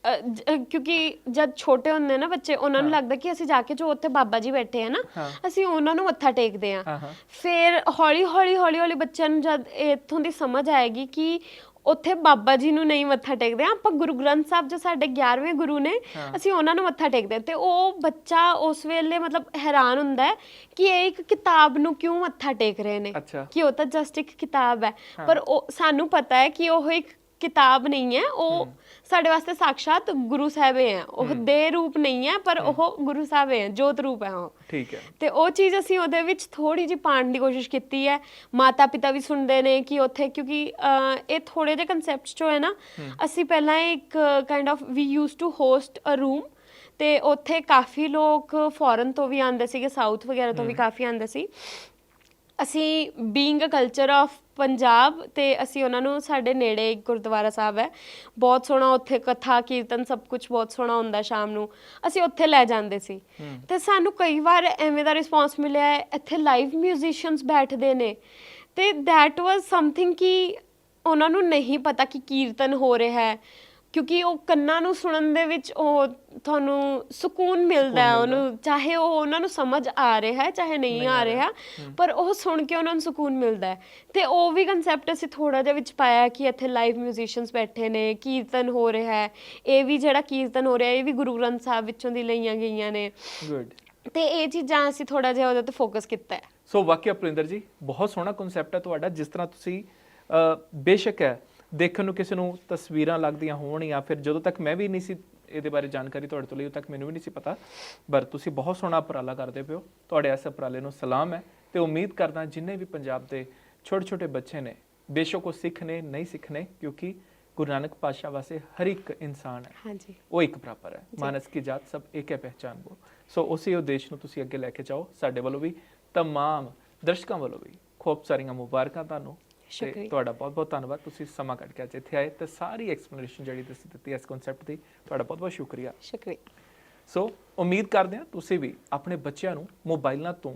ਅ, ਜ- ਅ, ਕਿਉਂਕਿ ਜਦ ਛੋਟੇ ਹੁੰਦੇ ਨਾ ਬੱਚੇ ਉਹਨਾਂ ਨੂੰ ਹਾਂ। ਲੱਗਦਾ ਕਿ ਅਸੀਂ ਜਾ ਕੇ ਜੋ ਉੱਥੇ ਬਾਬਾ ਜੀ ਬੈਠੇ ਆ ਨਾ ਹਾਂ। ਅਸੀਂ ਉਹਨਾਂ ਨੂੰ ਮੱਥਾ ਟੇਕਦੇ ਆ। ਹਾਂ ਹਾਂ। ਫਿਰ ਹੌਲੀ ਹੌਲੀ ਹੌਲੀ ਹੌਲੀ ਬੱਚਿਆਂ ਨੂੰ ਜਦ ਇੱਥੋਂ ਦੀ ਸਮਝ ਆਏਗੀ ਕਿ ਉੱਥੇ ਬਾਬਾ ਜੀ ਨੂੰ ਨਹੀਂ ਮੱਥਾ ਟੇਕਦੇ। ਹਾਂ, ਆਪਾਂ ਗੁਰੂ ਗ੍ਰੰਥ ਸਾਹਿਬ ਜੋ ਸਾਡੇ 11ਵੇਂ ਗੁਰੂ ਨੇ। ਅਸੀਂ ਉਹਨਾਂ ਨੂੰ ਮੱਥਾ ਟੇਕਦੇ ਹਾਂ। ਤੇ ਉਹ ਬੱਚਾ ਉਸ ਵੇਲੇ ਮਤਲਬ ਹੈਰਾਨ ਹੁੰਦਾ ਹੈ ਕਿ ਇਹ ਇੱਕ ਕਿਤਾਬ ਨੂੰ ਕਿਉਂ ਮੱਥਾ ਟੇਕ ਰਹੇ ਨੇ? ਅੱਛਾ। ਕਿ ਉਹ ਤਾਂ ਜਸਟ ਇੱਕ ਕਿਤਾਬ ਹਾਂ। ਪਰ ਉਹ ਸਾਨੂੰ ਪਤਾ ਹੈ ਕਿ ਉਹ ਇੱਕ ਕਿਤਾਬ ਨਹੀਂ ਹੈ ਉਹ ਸਾਡੇ ਵਾਸਤੇ ਸਾਖਸ਼ਾਤ ਗੁਰੂ ਸਾਹਿਬ ਹੈ ਉਹ ਦੇ ਰੂਪ ਨਹੀਂ ਹੈ ਪਰ ਉਹ ਗੁਰੂ ਸਾਹਿਬ ਹੈ ਜੋਤ ਰੂਪ ਹੈ ਉਹ। ਠੀਕ ਹੈ। ਤੇ ਉਹ ਚੀਜ਼ ਅਸੀਂ ਉਹਦੇ ਵਿੱਚ ਥੋੜੀ ਜਿਹੀ ਪਾਉਣ ਦੀ ਕੋਸ਼ਿਸ਼ ਕੀਤੀ ਹੈ। ਮਾਤਾ ਪਿਤਾ ਵੀ ਸੁਣਦੇ ਨੇ ਕਿ ਉੱਥੇ ਕਿਉਂਕਿ ਇਹ ਥੋੜੇ ਜਿਹੇ ਕਨਸੈਪਟਸ ਜੋ ਹੈ ਨਾ ਅਸੀਂ ਪਹਿਲਾਂ ਇੱਕ kind of we use to host a room ਤੇ ਉੱਥੇ ਕਾਫੀ ਲੋਕ ਫੋਰਨ ਤੋਂ ਵੀ ਆਉਂਦੇ ਸੀਗੇ ਸਾਊਥ ਵਗੈਰਾ ਤੋਂ ਵੀ ਕਾਫੀ ਆਉਂਦੇ ਸੀ। ਅਸੀਂ being a culture of Punjab ਤੇ ਅਸੀਂ ਉਹਨਾਂ ਨੂੰ ਸਾਡੇ ਨੇੜੇ ਇੱਕ ਗੁਰਦੁਆਰਾ ਸਾਹਿਬ ਹੈ। ਬਹੁਤ ਸੋਹਣਾ ਉੱਥੇ ਕਥਾ ਕੀਰਤਨ ਸਭ ਕੁਝ ਬਹੁਤ ਸੋਹਣਾ ਹੁੰਦਾ ਸ਼ਾਮ ਨੂੰ। ਅਸੀਂ ਉੱਥੇ ਲੈ ਜਾਂਦੇ ਸੀ। ਤੇ ਸਾਨੂੰ ਕਈ ਵਾਰ ਐਵੇਂ ਦਾ ਰਿਸਪਾਂਸ ਮਿਲਿਆ ਹੈ ਇੱਥੇ ਲਾਈਵ ਮਿਊਜ਼ੀਸ਼ੀਅਨਸ ਬੈਠਦੇ ਨੇ। ਤੇ that was ਸਮਥਿੰਗ ਕਿ ਉਹਨਾਂ ਨੂੰ ਨਹੀਂ ਪਤਾ ਕਿ ਕੀਰਤਨ ਹੋ ਰਿਹਾ ਹੈ। ਕਿਉਂਕਿ ਉਹ ਕੰਨਾਂ ਨੂੰ ਸੁਣਨ ਦੇ ਵਿੱਚ ਉਹ ਤੁਹਾਨੂੰ ਸਕੂਨ ਮਿਲਦਾ ਹੈ। ਉਹਨੂੰ ਚਾਹੇ ਉਹ ਉਹਨਾਂ ਨੂੰ ਸਮਝ ਆ ਰਿਹਾ ਹੈ ਚਾਹੇ ਨਹੀਂ ਆ ਰਿਹਾ। ਪਰ ਉਹ ਸੁਣ ਕੇ ਉਹਨਾਂ ਨੂੰ ਸਕੂਨ ਮਿਲਦਾ ਹੈ। ਤੇ ਉਹ ਵੀ ਕਨਸੈਪਟ ਅਸੀਂ ਥੋੜਾ ਜਿਹਾ ਵਿੱਚ ਪਾਇਆ ਕਿ ਇੱਥੇ ਲਾਈਵ ਮਿਊਜ਼ੀਸ਼ੀਅਨਸ ਬੈਠੇ ਨੇ ਕੀਰਤਨ ਹੋ ਰਿਹਾ ਹੈ। ਇਹ ਵੀ ਜਿਹੜਾ ਕੀਰਤਨ ਹੋ ਰਿਹਾ ਇਹ ਵੀ ਗੁਰੂ ਗ੍ਰੰਥ ਸਾਹਿਬ ਵਿੱਚੋਂ ਦੀ ਲਈਆਂ ਗਈਆਂ ਨੇ। ਗੁੱਡ ਤੇ ਇਹ ਚੀਜ਼ਾਂ ਅਸੀਂ ਥੋੜਾ ਜਿਹਾ ਉਹਦੇ ਤੇ ਫੋਕਸ ਕੀਤਾ ਹੈ। ਸੋ ਵਾਕਿਆ ਪ੍ਰਿੰਦਰ ਜੀ ਬਹੁਤ ਸੋਹਣਾ ਕਨਸੈਪਟ ਹੈ ਤੁਹਾਡਾ ਜਿਸ ਤਰ੍ਹਾਂ ਤੁਸੀਂ ਬੇਸ਼ੱਕ ਹੈ ਦੇਖਣ ਨੂੰ ਕਿਸੇ ਨੂੰ ਤਸਵੀਰਾਂ ਲੱਗਦੀਆਂ ਹੋਣ ਜਾਂ ਫਿਰ ਜਦੋਂ ਤੱਕ ਮੈਂ ਵੀ ਨਹੀਂ ਸੀ ਇਹਦੇ ਬਾਰੇ ਜਾਣਕਾਰੀ ਤੁਹਾਡੇ ਤੋਂ ਲਈ ਉਦੋਂ ਤੱਕ ਮੈਨੂੰ ਵੀ ਨਹੀਂ ਸੀ ਪਤਾ। ਪਰ ਤੁਸੀਂ ਬਹੁਤ ਸੋਹਣਾ ਉਪਰਾਲਾ ਕਰਦੇ ਪਿਓ ਤੁਹਾਡੇ ਇਸ ਉਪਰਾਲੇ ਨੂੰ ਸਲਾਮ ਹੈ ਤੇ ਉਮੀਦ ਕਰਦਾ ਜਿੰਨੇ ਵੀ ਪੰਜਾਬ ਦੇ ਛੋਟੇ ਛੋਟੇ ਬੱਚੇ ਨੇ ਬੇਸ਼ੱਕ ਉਹ ਸਿੱਖਨੇ ਨਹੀਂ ਸਿੱਖਨੇ ਕਿਉਂਕਿ ਗੁਰੂ ਨਾਨਕ ਪਾਸ਼ਾ ਵਾਸਤੇ ਹਰ ਇੱਕ ਇਨਸਾਨ ਹੈ। ਹਾਂਜੀ। ਉਹ ਇੱਕ ਬਰਾਬਰ ਹੈ। ਮਾਨਸ ਕੀ ਜਾਤ ਸਭ ਇੱਕ ਹੈ ਪਹਿਚਾਨ ਉਹ ਸੋ ਉਸੇ ਉਦੇਸ਼ ਨੂੰ ਤੁਸੀਂ ਅੱਗੇ ਲੈ ਕੇ ਜਾਓ। ਸਾਡੇ ਵੱਲੋਂ ਵੀ ਤਮਾਮ ਦਰਸ਼ਕਾਂ ਵੱਲੋਂ ਵੀ ਖੂਬ ਸਾਰੀਆਂ ਮੁਬਾਰਕਾਂ ਤੁਹਾਨੂੰ। ਸ਼ੁਕਰੀਆ। ਤੁਹਾਡਾ ਬਹੁਤ ਬਹੁਤ ਧੰਨਵਾਦ। ਤੁਸੀਂ ਸਮਾਂ ਕੱਢ ਕੇ ਅੱਜ ਇੱਥੇ ਆਏ ਤੇ ਸਾਰੀ ਐਕਸਪਲੇਨੇਸ਼ਨ ਜਿਹੜੀ ਤੁਸੀਂ ਦਿੱਤੀ ਇਸ ਕਨਸੈਪਟ ਦੀ ਤੁਹਾਡਾ ਬਹੁਤ ਬਹੁਤ ਸ਼ੁਕਰੀਆ। ਸ਼ੁਕਰੀਆ। ਸੋ ਉਮੀਦ ਕਰਦੇ ਹਾਂ ਤੁਸੀਂ ਵੀ ਆਪਣੇ ਬੱਚਿਆਂ ਨੂੰ ਮੋਬਾਈਲਾਂ ਤੋਂ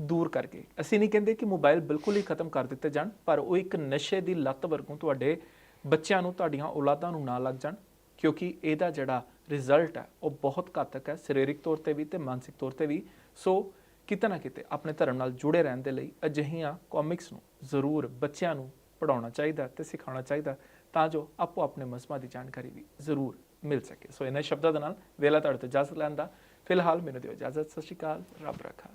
ਦੂਰ ਕਰਕੇ ਅਸੀਂ ਨਹੀਂ ਕਹਿੰਦੇ ਕਿ ਮੋਬਾਈਲ ਬਿਲਕੁਲ ਹੀ ਖਤਮ ਕਰ ਦਿੱਤੇ ਜਾਣ ਪਰ ਉਹ ਇੱਕ ਨਸ਼ੇ ਦੀ ਲੱਤ ਵਰਗੋਂ ਤੁਹਾਡੇ ਬੱਚਿਆਂ ਨੂੰ ਤੁਹਾਡੀਆਂ ਔਲਾਦਾਂ ਨੂੰ ਨਾ ਲੱਗ ਜਾਣ ਕਿਉਂਕਿ ਇਹਦਾ ਜਿਹੜਾ ਰਿਜ਼ਲਟ ਹੈ ਉਹ ਬਹੁਤ ਘਾਤਕ ਹੈ ਸਰੀਰਕ ਤੌਰ ਤੇ ਵੀ ਤੇ ਮਾਨਸਿਕ ਤੌਰ ਤੇ ਵੀ। ਸੋ ਕਿਤੇ ਨਾ ਕਿਤੇ ਆਪਣੇ ਧਰਮ ਨਾਲ ਜੁੜੇ ਰਹਿਣ ਦੇ ਲਈ ਅਜਿਹੀਆਂ ਕਾਮਿਕਸ ਨੂੰ ਜ਼ਰੂਰ ਬੱਚਿਆਂ ਨੂੰ ਪੜਾਉਣਾ ਚਾਹੀਦਾ ਤੇ ਸਿਖਾਉਣਾ ਚਾਹੀਦਾ ਤਾਂ ਜੋ ਆਪੋ ਆਪਣੇ ਮਜ਼ਹਬਾਂ ਦੀ ਜਾਣਕਾਰੀ ਵੀ ਜ਼ਰੂਰ ਮਿਲ ਸਕੇ। ਸੋ ਇਹਨਾਂ ਸ਼ਬਦਾਂ ਦੇ ਨਾਲ ਵੇਲਾ ਤੁਹਾਡੇ ਤੋਂ ਇਜਾਜ਼ਤ ਲੈਣ ਦਾ। ਫਿਲਹਾਲ ਮੈਨੂੰ ਦਿਓ ਇਜਾਜ਼ਤ, ਸਤਿ ਸ਼੍ਰੀ ਅਕਾਲ, ਰੱਬ ਰੱਖਾ।